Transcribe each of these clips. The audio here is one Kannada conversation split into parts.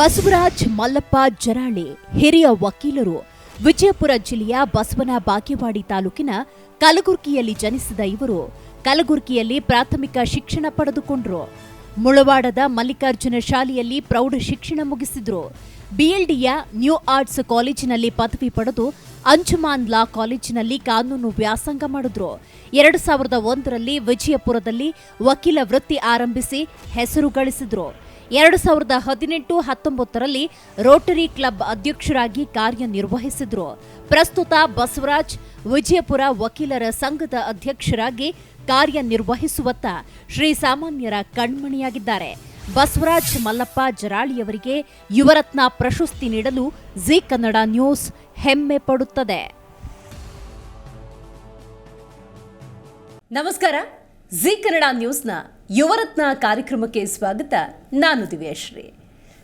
ಬಸವರಾಜ್ ಮಲ್ಲಪ್ಪ ಜರಾಳಿ ಹಿರಿಯ ವಕೀಲರು ವಿಜಯಪುರ ಜಿಲ್ಲೆಯ ಬಸವನ ಬಾಗೇವಾಡಿ ತಾಲೂಕಿನ ಕಲಗುರ್ಕಿಯಲ್ಲಿ ಜನಿಸಿದ ಇವರು ಕಲಬುರ್ಗಿಯಲ್ಲಿ ಪ್ರಾಥಮಿಕ ಶಿಕ್ಷಣ ಪಡೆದುಕೊಂಡರು. ಮುಳವಾಡದ ಮಲ್ಲಿಕಾರ್ಜುನ ಶಾಲೆಯಲ್ಲಿ ಪ್ರೌಢ ಶಿಕ್ಷಣ ಮುಗಿಸಿದ್ರು. ಬಿಎಲ್ಡಿಯ ನ್ಯೂ ಆರ್ಟ್ಸ್ ಕಾಲೇಜಿನಲ್ಲಿ ಪದವಿ ಪಡೆದು ಅಂಜುಮಾನ್ ಲಾ ಕಾಲೇಜಿನಲ್ಲಿ ಕಾನೂನು ವ್ಯಾಸಂಗ ಮಾಡಿದ್ರು. ಎರಡು ಸಾವಿರದ ಒಂದರಲ್ಲಿ ವಿಜಯಪುರದಲ್ಲಿ ವಕೀಲ ವೃತ್ತಿ ಆರಂಭಿಸಿ ಹೆಸರು ಗಳಿಸಿದ್ರು. ಎರಡು ಸಾವಿರದ ಹದಿನೆಂಟು ಹತ್ತೊಂಬತ್ತರಲ್ಲಿ ರೋಟರಿ ಕ್ಲಬ್ ಅಧ್ಯಕ್ಷರಾಗಿ ಕಾರ್ಯನಿರ್ವಹಿಸಿದ್ರು. ಪ್ರಸ್ತುತ ಬಸವರಾಜ್ ವಿಜಯಪುರ ವಕೀಲರ ಸಂಘದ ಅಧ್ಯಕ್ಷರಾಗಿ ಕಾರ್ಯನಿರ್ವಹಿಸುವತ್ತ ಶ್ರೀ ಸಾಮಾನ್ಯರ ಕಣ್ಮಣಿಯಾಗಿದ್ದಾರೆ. ಬಸವರಾಜ್ ಮಲ್ಲಪ್ಪ ಜರಾಳಿಯವರಿಗೆ ಯುವರತ್ನ ಪ್ರಶಸ್ತಿ ನೀಡಲು ಜಿ ಕನ್ನಡ ನ್ಯೂಸ್ ಹೆಮ್ಮೆ ಪಡುತ್ತದೆ. ನಮಸ್ಕಾರ, ಜಿ ಕನ್ನಡ ನ್ಯೂಸ್ನ ಯುವರತ್ನ ಕಾರ್ಯಕ್ರಮಕ್ಕೆ ಸ್ವಾಗತ. ನಾನು ದಿವ್ಯಶ್ರೀ.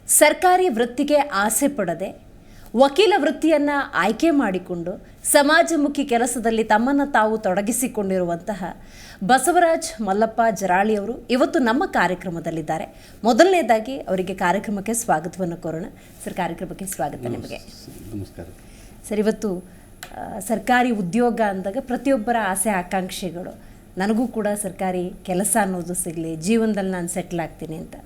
ಸರ್ಕಾರಿ ವೃತ್ತಿಗೆ ಆಸೆ ಪಡದೆ ವಕೀಲ ವೃತ್ತಿಯನ್ನು ಆಯ್ಕೆ ಮಾಡಿಕೊಂಡು ಸಮಾಜಮುಖಿ ಕೆಲಸದಲ್ಲಿ ತಮ್ಮನ್ನು ತಾವು ತೊಡಗಿಸಿಕೊಂಡಿರುವಂತಹ ಬಸವರಾಜ್ ಮಲ್ಲಪ್ಪ ಜರಾಳಿಯವರು ಇವತ್ತು ನಮ್ಮ ಕಾರ್ಯಕ್ರಮದಲ್ಲಿದ್ದಾರೆ. ಮೊದಲನೇದಾಗಿ ಅವರಿಗೆ ಕಾರ್ಯಕ್ರಮಕ್ಕೆ ಸ್ವಾಗತವನ್ನು ಕೋರೋಣ. ಸರ್ ಕಾರ್ಯಕ್ರಮಕ್ಕೆ ಸ್ವಾಗತ ನಿಮಗೆ. ನಮಸ್ಕಾರ. ಸರ್ ಇವತ್ತು ಸರ್ಕಾರಿ ಉದ್ಯೋಗ ಅಂದಾಗ ಪ್ರತಿಯೊಬ್ಬರ ಆಸೆ ಆಕಾಂಕ್ಷೆಗಳು. ನನಗೂ ಕೂಡ ಸರ್ಕಾರಿ ಕೆಲಸ ಅನ್ನೋದು ಸಿಗಲಿ ಜೀವನದಲ್ಲಿ ನಾನು ಸೆಟ್ಲ್ ಆಗ್ತೀನಿ ಅಂತ.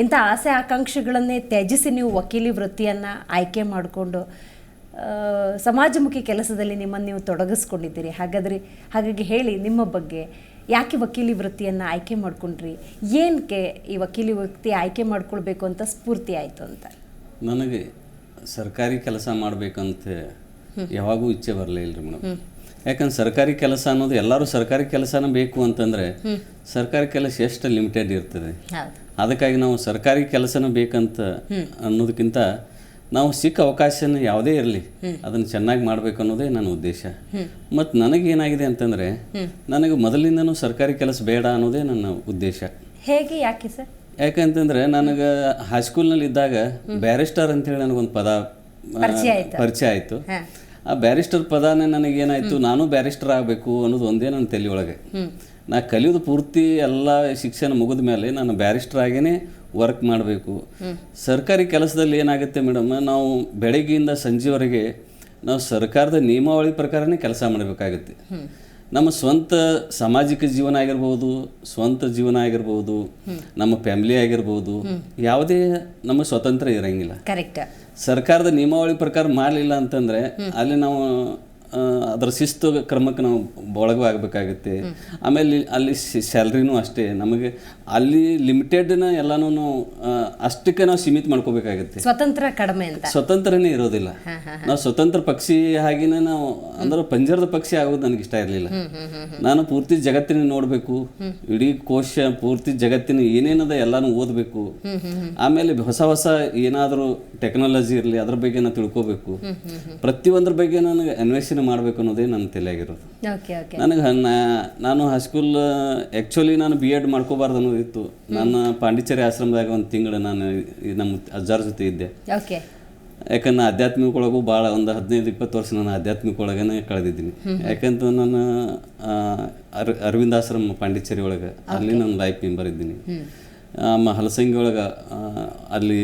ಇಂಥ ಆಸೆ ಆಕಾಂಕ್ಷೆಗಳನ್ನೇ ತ್ಯಜಿಸಿ ನೀವು ವಕೀಲಿ ವೃತ್ತಿಯನ್ನು ಆಯ್ಕೆ ಮಾಡಿಕೊಂಡು ಸಮಾಜಮುಖಿ ಕೆಲಸದಲ್ಲಿ ನಿಮ್ಮನ್ನು ನೀವು ತೊಡಗಿಸ್ಕೊಂಡಿದ್ದೀರಿ. ಹಾಗಾದ್ರೆ ಹಾಗಾಗಿ ಹೇಳಿ ನಿಮ್ಮ ಬಗ್ಗೆ ಯಾಕೆ ವಕೀಲಿ ವೃತ್ತಿಯನ್ನು ಆಯ್ಕೆ ಮಾಡ್ಕೊಂಡ್ರಿ? ಏನಕ್ಕೆ ಈ ವಕೀಲಿ ವೃತ್ತಿ ಆಯ್ಕೆ ಮಾಡಿಕೊಳ್ಬೇಕು ಅಂತ ಸ್ಫೂರ್ತಿ ಆಯಿತು ಅಂತ? ನನಗೆ ಸರ್ಕಾರಿ ಕೆಲಸ ಮಾಡಬೇಕಂತ ಯಾವಾಗೂ ಇಚ್ಛೆ ಬರಲೇ ರೀ ಮೇಡಮ್. ಯಾಕಂದ್ರೆ ಸರ್ಕಾರಿ ಕೆಲಸ ಅನ್ನೋದು ಎಲ್ಲರೂ ಸರ್ಕಾರಿ ಕೆಲಸನ ಬೇಕು ಅಂತಂದ್ರೆ ಸರ್ಕಾರಿ ಕೆಲಸ ಎಷ್ಟು ಲಿಮಿಟೆಡ್ ಇರ್ತದೆ. ಅದಕ್ಕಾಗಿ ನಾವು ಸರ್ಕಾರಿ ಕೆಲಸನ ಬೇಕಂತ ಅನ್ನೋದಕ್ಕಿಂತ ನಾವು ಸಿಕ್ಕ ಅವಕಾಶನ ಯಾವುದೇ ಇರಲಿ ಅದನ್ನು ಚೆನ್ನಾಗಿ ಮಾಡಬೇಕು ಅನ್ನೋದೇ ನನ್ನ ಉದ್ದೇಶ. ಮತ್ತು ನನಗೇನಾಗಿದೆ ಅಂತಂದ್ರೆ ನನಗೆ ಮೊದಲಿಂದನೂ ಸರ್ಕಾರಿ ಕೆಲಸ ಬೇಡ ಅನ್ನೋದೇ ನನ್ನ ಉದ್ದೇಶ. ಹೇಗೆ ಯಾಕೆ ಸರ್? ಯಾಕಂತಂದ್ರೆ ನನಗೆ ಹೈಸ್ಕೂಲ್ನಲ್ಲಿ ಇದ್ದಾಗ ಬ್ಯಾರಿಸ್ಟರ್ ಅಂತೇಳಿ ನನಗೊಂದು ಪದ ಪರಿಚಯ ಆಯ್ತು. ಆ ಬ್ಯಾರಿಸ್ಟರ್ ಪದಾನೇ ನನಗೇನಾಯಿತು ನಾನು ಬ್ಯಾರಿಸ್ಟರ್ ಆಗಬೇಕು ಅನ್ನೋದು ಒಂದೇ ನನ್ನ ತಲೆ ಒಳಗೆ ನಾ ಕಲಿಯೋದು ಪೂರ್ತಿ ಎಲ್ಲ ಶಿಕ್ಷಣ ಮುಗಿದ ಮೇಲೆ ನಾನು ಬ್ಯಾರಿಸ್ಟರ್ ಆಗೇನೆ ವರ್ಕ್ ಮಾಡಬೇಕು. ಸರ್ಕಾರಿ ಕೆಲಸದಲ್ಲಿ ಏನಾಗುತ್ತೆ ಮೇಡಮ್ ನಾವು ಬೆಳಗ್ಗೆಯಿಂದ ಸಂಜೆವರೆಗೆ ನಾವು ಸರ್ಕಾರದ ನಿಯಮಾವಳಿ ಪ್ರಕಾರನೇ ಕೆಲಸ ಮಾಡಬೇಕಾಗುತ್ತೆ. ನಮ್ಮ ಸ್ವಂತ ಸಾಮಾಜಿಕ ಜೀವನ ಆಗಿರ್ಬೋದು ಸ್ವಂತ ಜೀವನ ಆಗಿರ್ಬೋದು ನಮ್ಮ ಫ್ಯಾಮಿಲಿ ಆಗಿರ್ಬೋದು ಯಾವುದೇ ನಮ್ಮ ಸ್ವತಂತ್ರ ಇರಂಗಿಲ್ಲ. ಕರೆಕ್ಟ್ ಸರ್ಕಾರದ ನಿಯಮಾವಳಿ ಪ್ರಕಾರ ಮಾಡಲಿಲ್ಲ ಅಂತಂದ್ರೆ ಅಲ್ಲಿ ನಾವು ಅದರ ಶಿಸ್ತು ಕ್ರಮಕ್ಕೆ ನಾವು ಒಳಗಾಗಬೇಕಾಗುತ್ತೆ ಆಮೇಲೆ ಅಲ್ಲಿ ಸ್ಯಾಲ್ರಿನೂ ಅಷ್ಟೇ. ನಮಗೆ ಅಲ್ಲಿ ಲಿಮಿಟೆಡ್ನ ಎಲ್ಲನೂ ನಾವು ಅಷ್ಟಕ್ಕೆ ನಾವು ಸೀಮಿತ ಮಾಡ್ಕೋಬೇಕಾಗುತ್ತೆ. ಸ್ವತಂತ್ರ ಕಡಿಮೆ ಅಂತ. ಸ್ವತಂತ್ರನೇ ಇರೋದಿಲ್ಲ. ನಾವು ಸ್ವತಂತ್ರ ಪಕ್ಷಿ ಹಾಗೆಯೇ ನಾವು ಅಂದ್ರೆ ಪಂಜರದ ಪಕ್ಷಿ ಆಗೋದು ನನಗೆ ಇಷ್ಟ ಇರಲಿಲ್ಲ. ನಾನು ಪೂರ್ತಿ ಜಗತ್ತಿನ ನೋಡಬೇಕು. ಇಡೀ ಕೋಶ ಪೂರ್ತಿ ಜಗತ್ತಿನ ಏನೇನದ ಎಲ್ಲಾನು ಓದಬೇಕು. ಆಮೇಲೆ ಹೊಸ ಹೊಸ ಏನಾದರೂ ಟೆಕ್ನಾಲಜಿ ಇರಲಿ ಅದ್ರ ಬಗ್ಗೆ ನಾನು ತಿಳ್ಕೋಬೇಕು. ಪ್ರತಿಯೊಂದ್ರ ಬಗ್ಗೆ ನನಗೆ ಅನ್ವೇಷಣೆ ಮಾಡಬೇಕು ಅನ್ನೋದೇ ನನ್ನ ತಲೆಯಾಗಿರೋದು. ನನಗೆ ನಾನು ಹೈಸ್ಕೂಲ್ ಆ್ಯಕ್ಚುಲಿ ನಾನು ಬಿ ಎಡ್ ಮಾಡ್ಕೋಬಾರ್ದು ಅನ್ನೋದಿತ್ತು. ನನ್ನ ಪಾಂಡಿಚೇರಿ ಆಶ್ರಮದಾಗ ಒಂದು ತಿಂಗಳು ನಾನು ನಮ್ಮ ಅಜ್ಜಾರ ಜೊತೆ ಇದ್ದೆ. ಯಾಕಂದ್ರೆ ಆಧ್ಯಾತ್ಮಿಕ ಒಳಗೂ ಭಾಳ ಒಂದು ಹದಿನೈದು ಇಪ್ಪತ್ತು ವರ್ಷ ನಾನು ಆಧ್ಯಾತ್ಮಿಕ ಒಳಗೇನೆ ಕಳೆದಿದ್ದೀನಿ. ಯಾಕಂತ ನಾನು ಅರ್ ಅರವಿಂದ ಆಶ್ರಮ ಪಾಂಡಿಚೇರಿ ಒಳಗೆ ಅಲ್ಲಿ ನಾನು ಲೈಫ್ ಮೆಂಬರ್ ಇದ್ದೀನಿ. ಆಮ ಹಲಸಂಗಿ ಒಳಗೆ ಅಲ್ಲಿ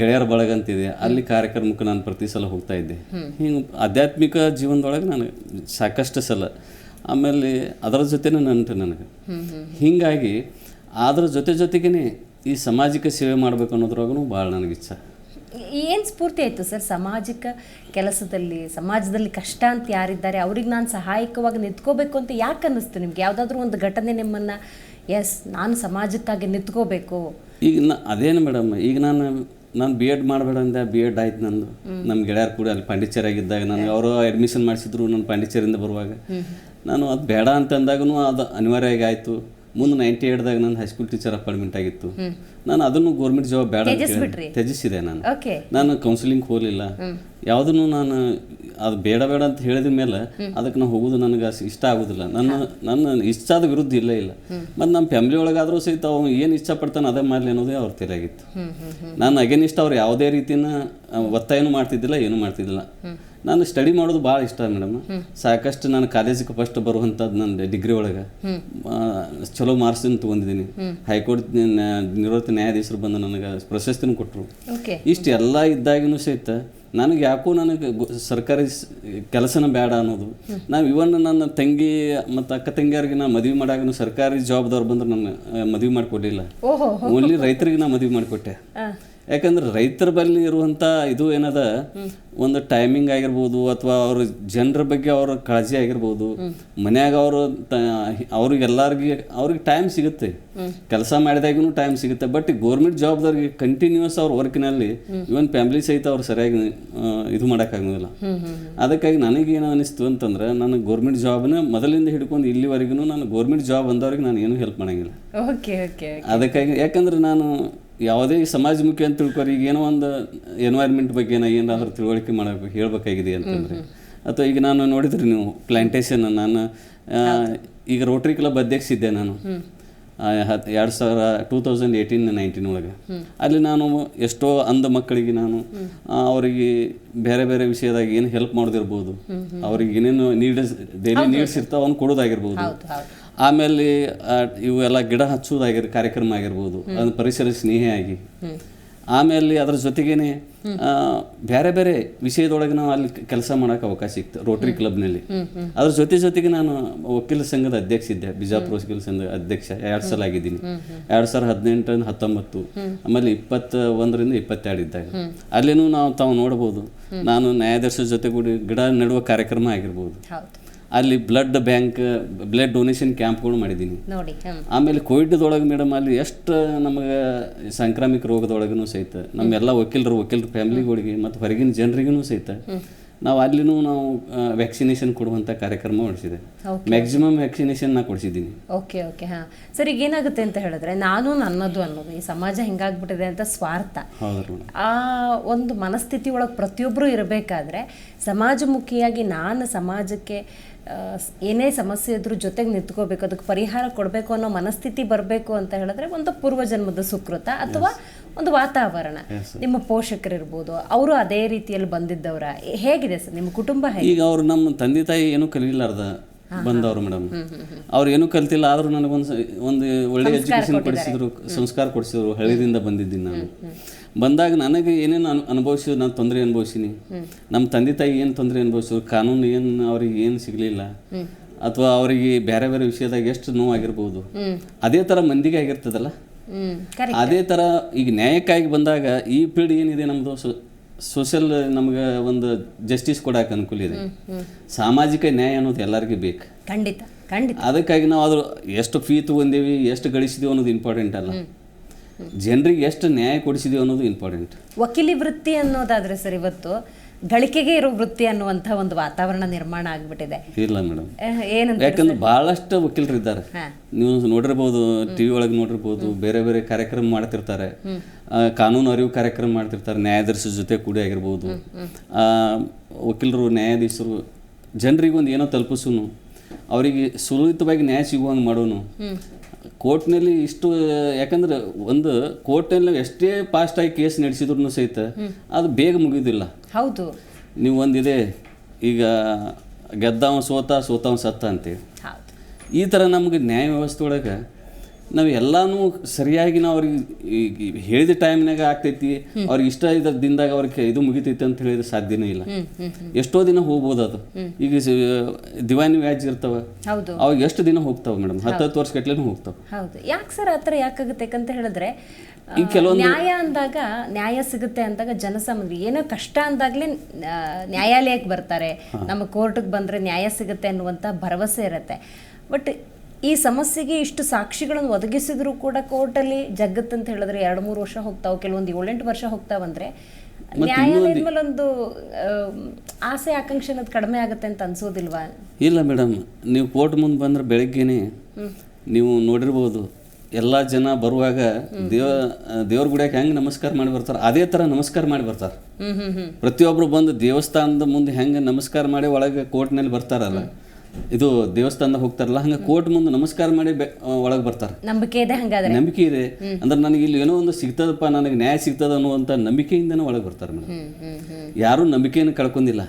ಗೆಳೆಯರ ಬಳಗ ಅಂತಿದೆ ಅಲ್ಲಿ ಕಾರ್ಯಕ್ರಮಕ್ಕೆ ನಾನು ಪ್ರತಿ ಸಲ ಹೋಗ್ತಾ ಇದ್ದೆ. ಹಿಂಗೆ ಆಧ್ಯಾತ್ಮಿಕ ಜೀವನದೊಳಗೆ ನಾನು ಸಾಕಷ್ಟು ಸಲ. ಆಮೇಲೆ ಅದರ ಜೊತೆನೇ ನಂಟು ನನಗೆ. ಹೀಗಾಗಿ ಅದರ ಜೊತೆ ಜೊತೆಗೇ ಈ ಸಾಮಾಜಿಕ ಸೇವೆ ಮಾಡಬೇಕು ಅನ್ನೋದ್ರೊಳಗೂ ಭಾಳ ನನಗೆ ಇಚ್ಛೆ. ಏನು ಸ್ಫೂರ್ತಿ ಆಯಿತು ಸರ್? ಸಾಮಾಜಿಕ ಕೆಲಸದಲ್ಲಿ ಸಮಾಜದಲ್ಲಿ ಕಷ್ಟ ಅಂತ ಯಾರಿದ್ದಾರೆ ಅವ್ರಿಗೆ ನಾನು ಸಹಾಯಕವಾಗಿ ನಿಂತ್ಕೋಬೇಕು ಅಂತ ಯಾಕೆ ಅನ್ನಿಸ್ತು ನಿಮ್ಗೆ? ಯಾವುದಾದ್ರೂ ಒಂದು ಘಟನೆ ನಿಮ್ಮನ್ನು ಎಸ್ ನಾನು ಸಮಾಜಕ್ಕಾಗಿ ನಿಂತ್ಕೋಬೇಕು. ಈಗ ನಾ ಅದೇನು ಮೇಡಮ್ ಈಗ ನಾನು ನಾನು ಬಿ ಎಡ್ ಮಾಡಬೇಡ ಅಂದೆ ಬಿ ಎಡ್ ಆಯ್ತು ನಂದು. ನಮ್ಮ ಗೆಳೆಯರು ಕೂಡ ಅಲ್ಲಿ ಪಾಂಡಿಚೇರಿಯಾಗಿದ್ದಾಗ ನನಗೆ ಅವರು ಅಡ್ಮಿಷನ್ ಮಾಡಿಸಿದ್ರು ನಾನು ಪಾಂಡಿಚೇರಿಯಿಂದ ಬರುವಾಗ. ನಾನು ಅದು ಬೇಡ ಅಂತ ಅಂದಾಗೂ ಅದು ಅನಿವಾರ್ಯವಾಗಿ ಆಯಿತು. ಮುಂದೆ ನೈಂಟಿ ಏಟ್ದಾಗ ನನ್ನ ಹೈಸ್ಕೂಲ್ ಟೀಚರ್ ಅಪಾಯಿಂಟ್ಮೆಂಟ್ ಆಗಿತ್ತು. ನಾನು ಅದನ್ನು ಗೌರ್ಮೆಂಟ್ ಜಾಬ್ ಬೇಡ ತ್ಯಜಿಸಿದೆ ನಾನು. ನಾನು ಕೌನ್ಸಿಲಿಂಗ್ ಹೋಗಲಿಲ್ಲ. ಯಾವುದನ್ನು ನಾನು ಅದು ಬೇಡ ಬೇಡ ಅಂತ ಹೇಳಿದ ಮೇಲೆ ಅದಕ್ಕೆ ನಾವು ಹೋಗೋದು ನನಗೆ ಇಷ್ಟ ಆಗೋದಿಲ್ಲ. ನನ್ನ ನನ್ನ ಇಷ್ಟದ ವಿರುದ್ಧ ಇಲ್ಲ ಇಲ್ಲ. ಮತ್ತು ನಮ್ಮ ಫ್ಯಾಮಿಲಿ ಒಳಗಾದರೂ ಸಹಿತ ಅವ್ನು ಏನು ಇಷ್ಟಪಡ್ತಾನೆ ಅದೇ ಮಾಡಲಿ ಅನ್ನೋದೇ ಅವ್ರ ತಲೆಯಾಗಿತ್ತು ನಾನು ಅಗೇನಿಸ್ಟ್ ಅವ್ರು ಯಾವುದೇ ರೀತಿನ ಒತ್ತಾಯನು ಮಾಡ್ತಿದ್ದಿಲ್ಲ ಏನೂ ಮಾಡ್ತಿದ್ದಿಲ್ಲ. ನಾನು ಸ್ಟಡಿ ಮಾಡೋದು ಭಾಳ ಇಷ್ಟ ಮೇಡಮ್ ಸಾಕಷ್ಟು ನಾನು ಕಾಲೇಜಿಗೆ ಫಸ್ಟ್ ಬರುವಂಥದ್ದು ನನ್ನ ಡಿಗ್ರಿ ಒಳಗೆ. ಚಲೋ ಮಾರ್ಕ್ಸನ್ನು ತೊಗೊಂಡಿದ್ದೀನಿ. ಹೈಕೋರ್ಟ್ ನಿವೃತ್ತ ನ್ಯಾಯಾಧೀಶರು ಬಂದು ನನಗೆ ಪ್ರಶಸ್ತಿನೂ ಕೊಟ್ಟರು ಇಷ್ಟು ಎಲ್ಲ ಇದ್ದಾಗಿನೂ ಸಹಿತ ನನಗೆ ಯಾಕೋ ನನಗೆ ಸರ್ಕಾರಿ ಕೆಲಸನ ಬೇಡ ಅನ್ನೋದು. ನಾವು ಇವನ್ ನನ್ನ ತಂಗಿ ಮತ್ತು ಅಕ್ಕ ತಂಗಿಯರಿಗೆ ನಾ ಮದುವೆ ಮಾಡಾಗ ಸರ್ಕಾರಿ ಜಾಬ್ದವ್ರು ಬಂದ್ರೆ ನನ್ನ ಮದುವೆ ಮಾಡಿಕೊಡ್ಲಿಲ್ಲ ಓನ್ಲಿ ರೈತರಿಗೆ ನಾ ಮದುವೆ ಮಾಡಿಕೊಟ್ಟೆ. ಯಾಕಂದ್ರೆ ರೈತರ ಬಳಿ ಇರುವಂಥ ಇದು ಏನದ? ಒಂದು ಟೈಮಿಂಗ್ ಆಗಿರ್ಬೋದು ಅಥವಾ ಅವ್ರ ಜನರ ಬಗ್ಗೆ ಅವ್ರ ಕಾಳಜಿ ಆಗಿರ್ಬೋದು. ಮನ್ಯಾಗ ಅವರು ಅವ್ರಿಗೆಲ್ಲರಿಗೆ ಅವ್ರಿಗೆ ಟೈಮ್ ಸಿಗುತ್ತೆ. ಕೆಲಸ ಮಾಡಿದಾಗೂ ಟೈಮ್ ಸಿಗುತ್ತೆ. ಬಟ್ ಗೋರ್ಮೆಂಟ್ ಜಾಬ್ದವ್ರಿಗೆ ಕಂಟಿನ್ಯೂಸ್ ಅವ್ರ ವರ್ಕ್ನಲ್ಲಿ ಇವನ್ ಫ್ಯಾಮಿಲಿ ಸಹಿತ ಅವ್ರು ಸರಿಯಾಗಿ ಇದು ಮಾಡೋಕ್ಕಾಗೋದಿಲ್ಲ ಅದಕ್ಕಾಗಿ ನನಗೇನು ಅನಿಸ್ತು ಅಂತಂದ್ರೆ ನಾನು ಗೌರ್ಮೆಂಟ್ ಜಾಬ್ನ ಮೊದಲಿಂದ ಹಿಡ್ಕೊಂಡು ಇಲ್ಲಿವರೆಗೂ ನಾನು ಗೌರ್ಮೆಂಟ್ ಜಾಬ್ ಅಂದವ್ರಿಗೆ ನಾನು ಏನು ಹೆಲ್ಪ್ ಮಾಡಂಗಿಲ್ಲ. ಅದಕ್ಕಾಗಿ ಯಾಕಂದ್ರೆ ನಾನು ಯಾವುದೇ ಸಮಾಜಮುಖಿ ಅಂತ ತಿಳ್ಕೊರಿ ಈಗ ಏನೋ ಒಂದು ಎನ್ವೈರ್ಮೆಂಟ್ ಬಗ್ಗೆ ಏನೋ ಏನಾದರೂ ತಿಳುವಳಿಕೆ ಮಾಡಬೇಕು ಹೇಳಬೇಕಾಗಿದೆ ಅಂತಂದರೆ. ಅಥವಾ ಈಗ ನಾನು ನೋಡಿದ್ರಿ ನೀವು ಪ್ಲಾಂಟೇಶನ್ ನಾನು ಈಗ ರೋಟ್ರಿ ಕ್ಲಬ್ ಅಧ್ಯಕ್ಷ ಇದ್ದೆ ನಾನು. ಎರಡು ಸಾವಿರ ಟೂ ತೌಸಂಡ್ ಏಯ್ಟೀನ್ ನೈನ್ಟೀನ್ ಒಳಗೆ. ಅಲ್ಲಿ ನಾನು ಎಷ್ಟೋ ಅಂಧ ಮಕ್ಕಳಿಗೆ ನಾನು ಅವರಿಗೆ ಬೇರೆ ಬೇರೆ ವಿಷಯದಾಗ ಏನು ಹೆಲ್ಪ್ ಮಾಡೋದಿರ್ಬೋದು. ಅವ್ರಿಗೆ ಏನೇನು ನೀಡ್ಸ್ ಡೈಲಿ ನೀಡ್ಸ್ ಇರ್ತಾವ ಅವ್ನು ಕೊಡೋದಾಗಿರ್ಬೋದು. ಆಮೇಲೆ ಇವೆಲ್ಲ ಗಿಡ ಹಚ್ಚುವುದಾಗಿರ್ ಕಾರ್ಯಕ್ರಮ ಆಗಿರ್ಬೋದು. ಅದನ್ನು ಪರಿಸರ ಸ್ನೇಹಿಯಾಗಿ. ಆಮೇಲೆ ಅದರ ಜೊತೆಗೇನೆ ಆ, ಬೇರೆ ಬೇರೆ ವಿಷಯದೊಳಗೆ ನಾವು ಅಲ್ಲಿ ಕೆಲಸ ಮಾಡೋಕೆ ಅವಕಾಶ ಸಿಕ್ತು ರೋಟರಿ ಕ್ಲಬ್ನಲ್ಲಿ ಅದ್ರ ಜೊತೆ ಜೊತೆಗೆ ನಾನು ವಕೀಲ ಸಂಘದ ಅಧ್ಯಕ್ಷ ಇದ್ದೆ ಬಿಜಾಪುರ ವಕೀಲ ಸಂಘದ ಅಧ್ಯಕ್ಷ. ಎರಡು ಸಲ ಆಗಿದ್ದೀನಿ. ಎರಡು ಸಾವಿರ ಹದಿನೆಂಟರಿಂದ ಹತ್ತೊಂಬತ್ತು. ಆಮೇಲೆ ಇಪ್ಪತ್ತ ಒಂದರಿಂದ ಇಪ್ಪತ್ತೆರಡು ಇದ್ದಾಗ. ಅಲ್ಲಿನೂ ನಾವು ತಾವು ನೋಡ್ಬೋದು. ನಾನು ನ್ಯಾಯಾಧೀಶರ ಜೊತೆಗೂಡಿ ಗಿಡ ನೆಡುವ ಕಾರ್ಯಕ್ರಮ ಆಗಿರ್ಬೋದು. ಅಲ್ಲಿ ಬ್ಲಡ್ ಬ್ಯಾಂಕ್ ಬ್ಲಡ್ ಡೊನೇಷನ್ ಕ್ಯಾಂಪ್ಗಳು ಮಾಡಿದ್ದೀನಿ. ನೋಡಿ ಆಮೇಲೆ ಕೋವಿಡ್ದೊಳಗೆ ಮೇಡಮ್ ಅಲ್ಲಿ ಎಷ್ಟು ನಮಗೆ ಸಾಂಕ್ರಾಮಿಕ ರೋಗದೊಳಗೂ ಸಹಿತ ನಮ್ಮೆಲ್ಲ ವಕೀಲರು ವಕೀಲರ ಫ್ಯಾಮಿಲಿಗಳಿಗೆ ಮತ್ತು ಹೊರಗಿನ ಜನರಿಗೂ ಸಹಿತ ನಾವು ಅಲ್ಲಿನೂ ನಾವು ವ್ಯಾಕ್ಸಿನೇಷನ್ ಕೊಡುವಂಥ ಕಾರ್ಯಕ್ರಮ ಮಾಡಿಸಿದೆ ಮ್ಯಾಕ್ಸಿಮಮ್ ವ್ಯಾಕ್ಸಿನೇಷನ್ ನಾ ಕೊಡಿಸಿದ್ದೀನಿ. ಓಕೆ ಓಕೆ ಹಾಂ. ಸರ್ ಈಗ ಏನಾಗುತ್ತೆ ಅಂತ ಹೇಳಿದ್ರೆ ನಾನು ನನ್ನದು ಅನ್ನೋದು ಈ ಸಮಾಜ ಹಿಂಗಾಗ್ಬಿಟ್ಟಿದೆ ಅಂತ ಸ್ವಾರ್ಥ. ಆ ಒಂದು ಮನಸ್ಥಿತಿ ಒಳಗೆ ಪ್ರತಿಯೊಬ್ಬರು ಇರಬೇಕಾದ್ರೆ ಸಮಾಜಮುಖಿಯಾಗಿ ನಾನು ಸಮಾಜಕ್ಕೆ ಏನೇ ಸಮಸ್ಯೆ ಇದ್ರೂ ಜೊತೆಗೆ ನಿಂತ್ಕೋಬೇಕು ಅದಕ್ಕೆ ಪರಿಹಾರ ಕೊಡಬೇಕು ಅನ್ನೋ ಮನಸ್ಥಿತಿ ಬರಬೇಕು ಅಂತ ಹೇಳಿದ್ರೆ ಒಂದು ಪೂರ್ವಜನ್ಮದ ಸುಕೃತ ಅಥವಾ ಒಂದು ವಾತಾವರಣ. ನಿಮ್ಮ ಪೋಷಕರಿರ್ಬೋದು ಅವರು ಅದೇ ರೀತಿಯಲ್ಲಿ ಬಂದಿದ್ದವರ ಹೇಗಿದೆ ಸರ್ ನಿಮ್ಮ ಕುಟುಂಬ ಈಗ ಅವರು ನಮ್ಮ ತಂದೆ ತಾಯಿ ಏನೂ ಕಲಿಲಾರ್ದ ಬಂದವರು ಮೇಡಮ್. ಅವ್ರು ಏನೂ ಕಲ್ತಿಲ್ಲ ಆದರೂ ನನಗೊಂದು ಒಂದು ಒಳ್ಳೆ ಎಜುಕೇಶನ್ ಕೊಡಿಸಿದ್ರು ಸಂಸ್ಕಾರ ಕೊಡಿಸಿದ್ರು ಹಳ್ಳಿದಿಂದ ಬಂದಿದ್ದೀನಿ ನಾನು. ಬಂದಾಗ ನನಗೆ ಏನೇನು ಅನು ಅನುಭವಿಸಿದ್ರು ನಾನು ತೊಂದರೆ ಅನುಭವಿಸಿನಿ. ನಮ್ಮ ತಂದೆ ತಾಯಿ ಏನು ತೊಂದರೆ ಅನುಭವಿಸಿದ್ರು ಕಾನೂನು ಏನು ಅವ್ರಿಗೆ ಏನು ಸಿಗಲಿಲ್ಲ. ಅಥವಾ ಅವರಿಗೆ ಬೇರೆ ಬೇರೆ ವಿಷಯದಾಗ ಎಷ್ಟು ನೋವಾಗಿರ್ಬೋದು. ಅದೇ ಥರ ಮಂದಿಗೆ ಆಗಿರ್ತದಲ್ಲ. ಅದೇ ಥರ ಈಗ ನ್ಯಾಯಕ್ಕಾಗಿ ಬಂದಾಗ ಈ ಪೀಳಿಗೆ ಏನಿದೆ ನಮ್ಮದು ಸೋಷಲ್ ನಮಗೆ ಒಂದು ಜಸ್ಟಿಸ್ ಕೊಡಕ್ಕೆ ಅನುಕೂಲ ಇದೆ. ಸಾಮಾಜಿಕ ನ್ಯಾಯ ಅನ್ನೋದು ಎಲ್ಲರಿಗೂ ಬೇಕು. ಖಂಡಿತ ಖಂಡಿತ. ಅದಕ್ಕಾಗಿ ನಾವು ಅದ್ರ ಎಷ್ಟು ಫೀ ತಗೊಂಡೇವಿ ಎಷ್ಟು ಗಳಿಸಿದೀವಿ ಅನ್ನೋದು ಇಂಪಾರ್ಟೆಂಟ್ ಅಲ್ಲ. ಜನರಿಗೆ ಎಷ್ಟು ನ್ಯಾಯ ಕೊಡಿಸಿದೀವಿ ಅನ್ನೋದು ಇಂಪಾರ್ಟೆಂಟ್ ವಕೀಲಿ ವೃತ್ತಿ ಅನ್ನೋದಾದ್ರೆ ಸರ್ ಇವತ್ತು ಗಳಿಕೆಗೆ ಇರೋ ವೃತ್ತಿ ಅನ್ನುವಂಥ ಒಂದು ವಾತಾವರಣ ನಿರ್ಮಾಣ ಆಗ್ಬಿಟ್ಟಿದೆ. ಇಲ್ಲ ಮೇಡಮ್. ಏನು ಏನಂತ ಯಾಕಂದ್ರೆ ಬಹಳಷ್ಟು ವಕೀಲರು ಇದ್ದಾರೆ. ನೀವು ನೋಡಿರ್ಬೋದು ಟಿ ವಿ ಒಳಗೆ ನೋಡಿರ್ಬೋದು ಬೇರೆ ಬೇರೆ ಕಾರ್ಯಕ್ರಮ ಮಾಡ್ತಿರ್ತಾರೆ. ಕಾನೂನು ಅರಿವು ಕಾರ್ಯಕ್ರಮ ಮಾಡ್ತಿರ್ತಾರೆ ನ್ಯಾಯಾಧೀಶರ ಜೊತೆ ಕೂಡ ಆಗಿರ್ಬೋದು. ಆ, ವಕೀಲರು ನ್ಯಾಯಾಧೀಶರು ಜನರಿಗೆ ಒಂದು ಏನೋ ತಲುಪಿಸೋನು ಅವರಿಗೆ ಸುಲಲಿತವಾಗಿ ನ್ಯಾಯ ಸಿಗುವಂಗೆ ಮಾಡೋನು. ಕೋರ್ಟ್ನಲ್ಲಿ ಇಷ್ಟು ಯಾಕಂದ್ರೆ ಒಂದು ಕೋರ್ಟ್ನಲ್ಲಿ ಎಷ್ಟೇ ಆಗಿ ಕೇಸ್ ನಡೆಸಿದ್ರು ಸಹಿತ ಅದು ಬೇಗ ಮುಗಿಯೋದಿಲ್ಲ ಹೌದು. ನೀವು ಒಂದಿದೆ ಈಗ ಗೆದ್ದವ ಸೋತ ಸೋತವ ಸತ್ತ ಅಂತೇಳಿ ಈ ಥರ ನಮಗೆ ನ್ಯಾಯ ವ್ಯವಸ್ಥೆ ಒಳಗೆ ನಾವು ಎಲ್ಲಾನು ಸರಿಯಾಗಿ ನಾವು ಅವ್ರಿಗೆ ಹೇಳಿದ ಟೈಮ್ನಾಗ ಆಗ್ತೈತಿ. ಅವ್ರಿಗೆ ಇಷ್ಟ ಇದ್ದ ದಿನದಾಗ ಅವ್ರಿಗೆ ಇದು ಮುಗಿತೈತಿ ಅಂತ ಹೇಳಿದ್ರೆ ಸಾಧ್ಯನೇ ಇಲ್ಲ. ಎಷ್ಟೋ ದಿನ ಹೋಗ್ಬೋದು ಅದು. ಈಗ ದಿವಾನಿ ವ್ಯಾಜ್ ಇರ್ತಾವ. ಹೌದು. ಅವಾಗ ಎಷ್ಟು ದಿನ ಹೋಗ್ತಾವ ಮೇಡಮ್ ಹತ್ತು ಹತ್ತು ವರ್ಷ ಗಟ್ಲೆನೂ ಹೋಗ್ತಾವ. ಹೌದು. ಯಾಕೆ ಸರ್ ಆ ಥರ ಯಾಕಾಗುತ್ತೆ ಯಾಕಂತ ಹೇಳಿದ್ರೆ ಈ ಕೆಲವೊಂದು- ನ್ಯಾಯ ಅಂದಾಗ ನ್ಯಾಯ ಸಿಗುತ್ತೆ ಅಂದಾಗ ಜನಸಾಮಾನ್ಯರು ಏನೋ ಕಷ್ಟ ಅಂದಾಗಲೇ ನ್ಯಾಯಾಲಯಕ್ಕೆ ಬರ್ತಾರೆ. ನಮ್ಮ ಕೋರ್ಟಿಗೆ ಬಂದರೆ ನ್ಯಾಯ ಸಿಗುತ್ತೆ ಅನ್ನುವಂಥ ಭರವಸೆ ಇರುತ್ತೆ. ಬಟ್ ಈ ಸಮಸ್ಯೆಗೆ ಇಷ್ಟು ಸಾಕ್ಷಿಗಳನ್ನು ಒದಗಿಸಿದ್ರು ಕೂಡ ಕೋರ್ಟಲ್ಲಿ ಜಗತ್ತಂತ ಹೇಳಿದ್ರೆ ಎರಡು ಮೂರು ವರ್ಷ ಹೋಗ್ತಾವೆ ಕೆಲವೊಂದು ಏಳೆಂಟು ವರ್ಷ ಹೋಗ್ತಾವಂದ್ರೆ ನ್ಯಾಯಾಲಯದ ಮೇಲೆ ಒಂದು ಆಸೆ ಆಕಾಂಕ್ಷೆ ಅನ್ನೋದು ಕಡಿಮೆ ಆಗುತ್ತೆ ಅಂತ ಅನ್ಸೋದಿಲ್ವಾ? ಇಲ್ಲ ಮೇಡಮ್ ನೀವು ಕೋರ್ಟ್ ಮುಂದೆ ಬಂದ್ರೆ ಬೆಳಗ್ಗೆನೆ ನೀವು ನೋಡಿರ್ಬೋದು ಎಲ್ಲ ಜನ ಬರುವಾಗ ದೇವ ದೇವ್ರ ಗುಡಿಯಾಗ ಹೆಂಗೆ ನಮಸ್ಕಾರ ಮಾಡಿ ಬರ್ತಾರ? ಅದೇ ತರ ನಮಸ್ಕಾರ ಮಾಡಿ ಬರ್ತಾರ. ಪ್ರತಿಯೊಬ್ರು ಪ್ರತಿಯೊಬ್ಬರು ಬಂದು ದೇವಸ್ಥಾನದ ಮುಂದೆ ಹೆಂಗೆ ನಮಸ್ಕಾರ ಮಾಡಿ ಒಳಗೆ ಕೋರ್ಟ್ನಲ್ಲಿ ಬರ್ತಾರಲ್ಲ ಇದು ದೇವಸ್ಥಾನದ ಹೋಗ್ತಾರಲ್ಲ ಹಂಗ ಕೋರ್ಟ್ ಮುಂದೆ ನಮಸ್ಕಾರ ಮಾಡಿ ಒಳಗೆ ಬರ್ತಾರೆ. ನಂಬಿಕೆ ಇದೆ ಹಂಗಾದ್ರೆ. ನಂಬಿಕೆ ಇದೆ. ಅಂದ್ರೆ ನನಗೆ ಇಲ್ಲಿ ಏನೋ ಒಂದು ಸಿಗ್ತದಪ್ಪ ನನಗೆ ನ್ಯಾಯ ಸಿಗ್ತದ ಅನ್ನುವಂಥ ನಂಬಿಕೆಯಿಂದನೇ ಒಳಗೆ ಬರ್ತಾರೆ ಮೇಡಮ್. ಯಾರೂ ನಂಬಿಕೆಯನ್ನು ಕಳ್ಕೊಂಡಿಲ್ಲ.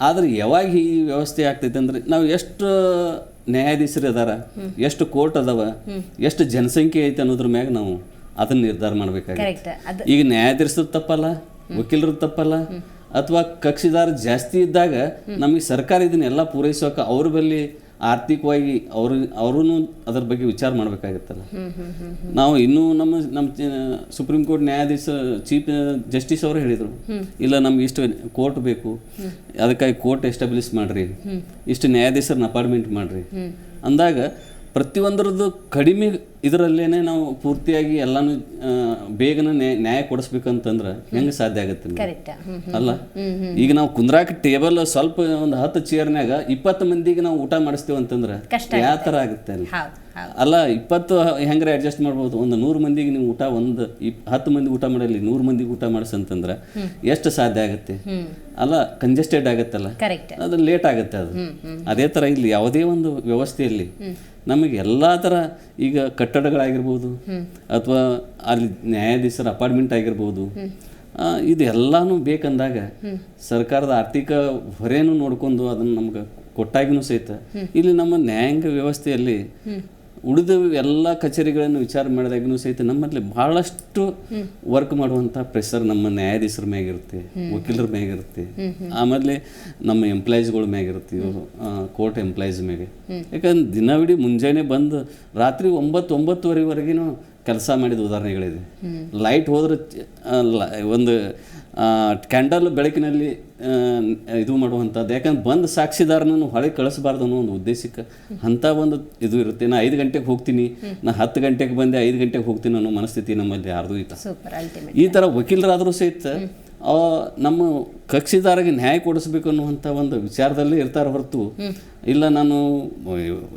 ಆದ್ರೆ ಯಾವಾಗ ಈ ವ್ಯವಸ್ಥೆ ಆಗ್ತೈತೆ ಅಂದ್ರೆ ನಾವು ಎಷ್ಟು ನ್ಯಾಯಾಧೀಶರು ಅದಾರ ಎಷ್ಟು ಕೋರ್ಟ್ ಅದಾವ ಎಷ್ಟು ಜನಸಂಖ್ಯೆ ಐತೆ ಅನ್ನೋದ್ರ ಮ್ಯಾಗ ನಾವು ಅದನ್ನ ನಿರ್ಧಾರ ಮಾಡ್ಬೇಕಾಗಿ ಈಗ ನ್ಯಾಯಾಧೀಶರು ತಪ್ಪಲ್ಲ ವಕೀಲರು ತಪ್ಪಲ್ಲ ಅಥವಾ ಕಕ್ಷಿದಾರ ಜಾಸ್ತಿ ಇದ್ದಾಗ ನಮಗೆ ಸರ್ಕಾರ ಇದನ್ನೆಲ್ಲ ಪೂರೈಸೋಕೆ ಅವ್ರ ಬಳಿ ಆರ್ಥಿಕವಾಗಿ ಅವರು ಅವರೂ ಅದರ ಬಗ್ಗೆ ವಿಚಾರ ಮಾಡಬೇಕಾಗತ್ತಲ್ಲ. ನಾವು ಇನ್ನೂ ನಮ್ಮ ನಮ್ಮ ಸುಪ್ರೀಂ ಕೋರ್ಟ್ ನ್ಯಾಯಾಧೀಶ ಚೀಫ್ ಜಸ್ಟಿಸ್ ಅವರು ಹೇಳಿದರು. ಇಲ್ಲ ನಮ್ಗೆ ಇಷ್ಟು ಕೋರ್ಟ್ ಬೇಕು. ಅದಕ್ಕಾಗಿ ಕೋರ್ಟ್ ಎಸ್ಟಾಬ್ಲಿಷ್ ಮಾಡ್ರಿ. ಇಷ್ಟು ನ್ಯಾಯಾಧೀಶರನ್ನ ಅಪಾಯಿಂಟ್ಮೆಂಟ್ ಮಾಡ್ರಿ. ಅಂದಾಗ ಪ್ರತಿಯೊಂದರದ್ದು ಕಡಿಮೆ ಇದರಲ್ಲೇನೆ ನಾವು ಪೂರ್ತಿಯಾಗಿ ಎಲ್ಲಾನು ಬೇಗನೆ ನ್ಯಾಯ ಕೊಡಿಸ್ಬೇಕಂತಂದ್ರೆ ಹೆಂಗೆ ಸಾಧ್ಯ ಆಗುತ್ತೆ ಅಲ್ಲ? ಈಗ ನಾವು ಕುಂದ್ರಾಕ ಟೇಬಲ್ ಸ್ವಲ್ಪ ಒಂದು ಹತ್ತು ಚೇರ್ನ್ಯಾಗ ಇಪ್ಪತ್ತು ಮಂದಿಗೆ ನಾವು ಊಟ ಮಾಡಿಸ್ತೇವೆ ಅಂತಂದ್ರೆ ಯಾವ ಥರ ಆಗುತ್ತೆ ಅಲ್ಲಿ? ಅಲ್ಲ ಇಪ್ಪತ್ತು ಹೆಂಗ್ರೆ ಅಡ್ಜಸ್ಟ್ ಮಾಡ್ಬೋದು? ಒಂದು ನೂರು ಮಂದಿಗೆ ನೀವು ಊಟ ಒಂದು ಇಪ್ ಹತ್ತು ಮಂದಿ ಊಟ ಮಾಡಲಿ ನೂರು ಮಂದಿಗೆ ಊಟ ಮಾಡಿಸಂತಂದ್ರೆ ಎಷ್ಟು ಸಾಧ್ಯ ಆಗುತ್ತೆ? ಅಲ್ಲ ಕಂಜೆಸ್ಟೆಡ್ ಆಗುತ್ತಲ್ಲ? ಅದು ಲೇಟ್ ಆಗುತ್ತೆ ಅದು. ಅದೇ ಥರ ಇಲ್ಲಿ ಯಾವುದೇ ಒಂದು ವ್ಯವಸ್ಥೆಯಲ್ಲಿ ನಮಗೆ ಎಲ್ಲ ಥರ ಈಗ ಕಟ್ಟಡಗಳಾಗಿರ್ಬೋದು ಅಥವಾ ಅಲ್ಲಿ ನ್ಯಾಯಾಧೀಶರ ಅಪಾರ್ಟ್ಮೆಂಟ್ ಆಗಿರ್ಬೋದು. ಇದೆಲ್ಲನೂ ಇದು ಎಲ್ಲಾನು ಬೇಕಂದಾಗ ಸರ್ಕಾರದ ಆರ್ಥಿಕ ಹೊರೆಯನ್ನು ನೋಡ್ಕೊಂಡು ಅದನ್ನು ನಮ್ಗೆ ಕೊಟ್ಟಾಗಿನೂ ಸಹಿತ ಇಲ್ಲಿ ನಮ್ಮ ನ್ಯಾಯಾಂಗ ವ್ಯವಸ್ಥೆಯಲ್ಲಿ ಉಳಿದ ಎಲ್ಲ ಕಚೇರಿಗಳನ್ನು ವಿಚಾರ ಮಾಡಿದಾಗೂ ಸಹಿತ ನಮ್ಮಲ್ಲಿ ಬಹಳಷ್ಟು ವರ್ಕ್ ಮಾಡುವಂಥ ಪ್ರೆಷರ್ ನಮ್ಮ ನ್ಯಾಯಾಧೀಶರ ಮ್ಯಾಗಿರುತ್ತೆ ವಕೀಲರ ಮ್ಯಾಗಿರುತ್ತೆ ಆಮೇಲೆ ನಮ್ಮ ಎಂಪ್ಲಾಯೀಸ್ಗಳ ಮ್ಯಾಗಿರುತ್ತೆ ಇವರು ಕೋರ್ಟ್ ಎಂಪ್ಲಾಯೀಸ್ ಮ್ಯಾಗೆ. ಯಾಕಂದ್ರೆ ದಿನವಿಡೀ ಮುಂಜಾನೆ ಬಂದು ರಾತ್ರಿ ಒಂಬತ್ತು ಒಂಬತ್ತುವರೆವರೆಗಿನೂ ಕೆಲಸ ಮಾಡಿದ ಉದಾಹರಣೆಗಳಿದೆ. ಲೈಟ್ ಹೋದ್ರೆ ಒಂದು ಕ್ಯಾಂಡಲ್ ಬೆಳಕಿನಲ್ಲಿ ಇದು ಮಾಡುವಂಥದ್ದು. ಯಾಕಂದ್ರೆ ಬಂದು ಸಾಕ್ಷಿದಾರನನ್ನು ಹೊಳೆ ಕಳಿಸಬಾರ್ದು ಅನ್ನೋ ಒಂದು ಉದ್ದೇಶಕ್ಕೆ ಅಂಥ ಒಂದು ಇದು ಇರುತ್ತೆ. ನಾ ಐದು ಗಂಟೆಗೆ ಹೋಗ್ತೀನಿ. ನಾ ಹತ್ತು ಗಂಟೆಗೆ ಬಂದೆ ಐದು ಗಂಟೆಗೆ ಹೋಗ್ತೀನಿ ಅನ್ನೋ ಮನಸ್ಥಿತಿ ನಮ್ಮಲ್ಲಿ ಯಾರ್ದು ಇಲ್ಲ. ಅಲ್ಟಿಮೇಟ್ ಈ ಥರ ವಕೀಲರಾದರೂ ಸಹಿತ ನಮ್ಮ ಕಕ್ಷಿದಾರಿಗೆ ನ್ಯಾಯ ಕೊಡಿಸ್ಬೇಕು ಅನ್ನುವಂಥ ಒಂದು ವಿಚಾರದಲ್ಲೇ ಇರ್ತಾರೆ ಹೊರತು ಇಲ್ಲ ನಾನು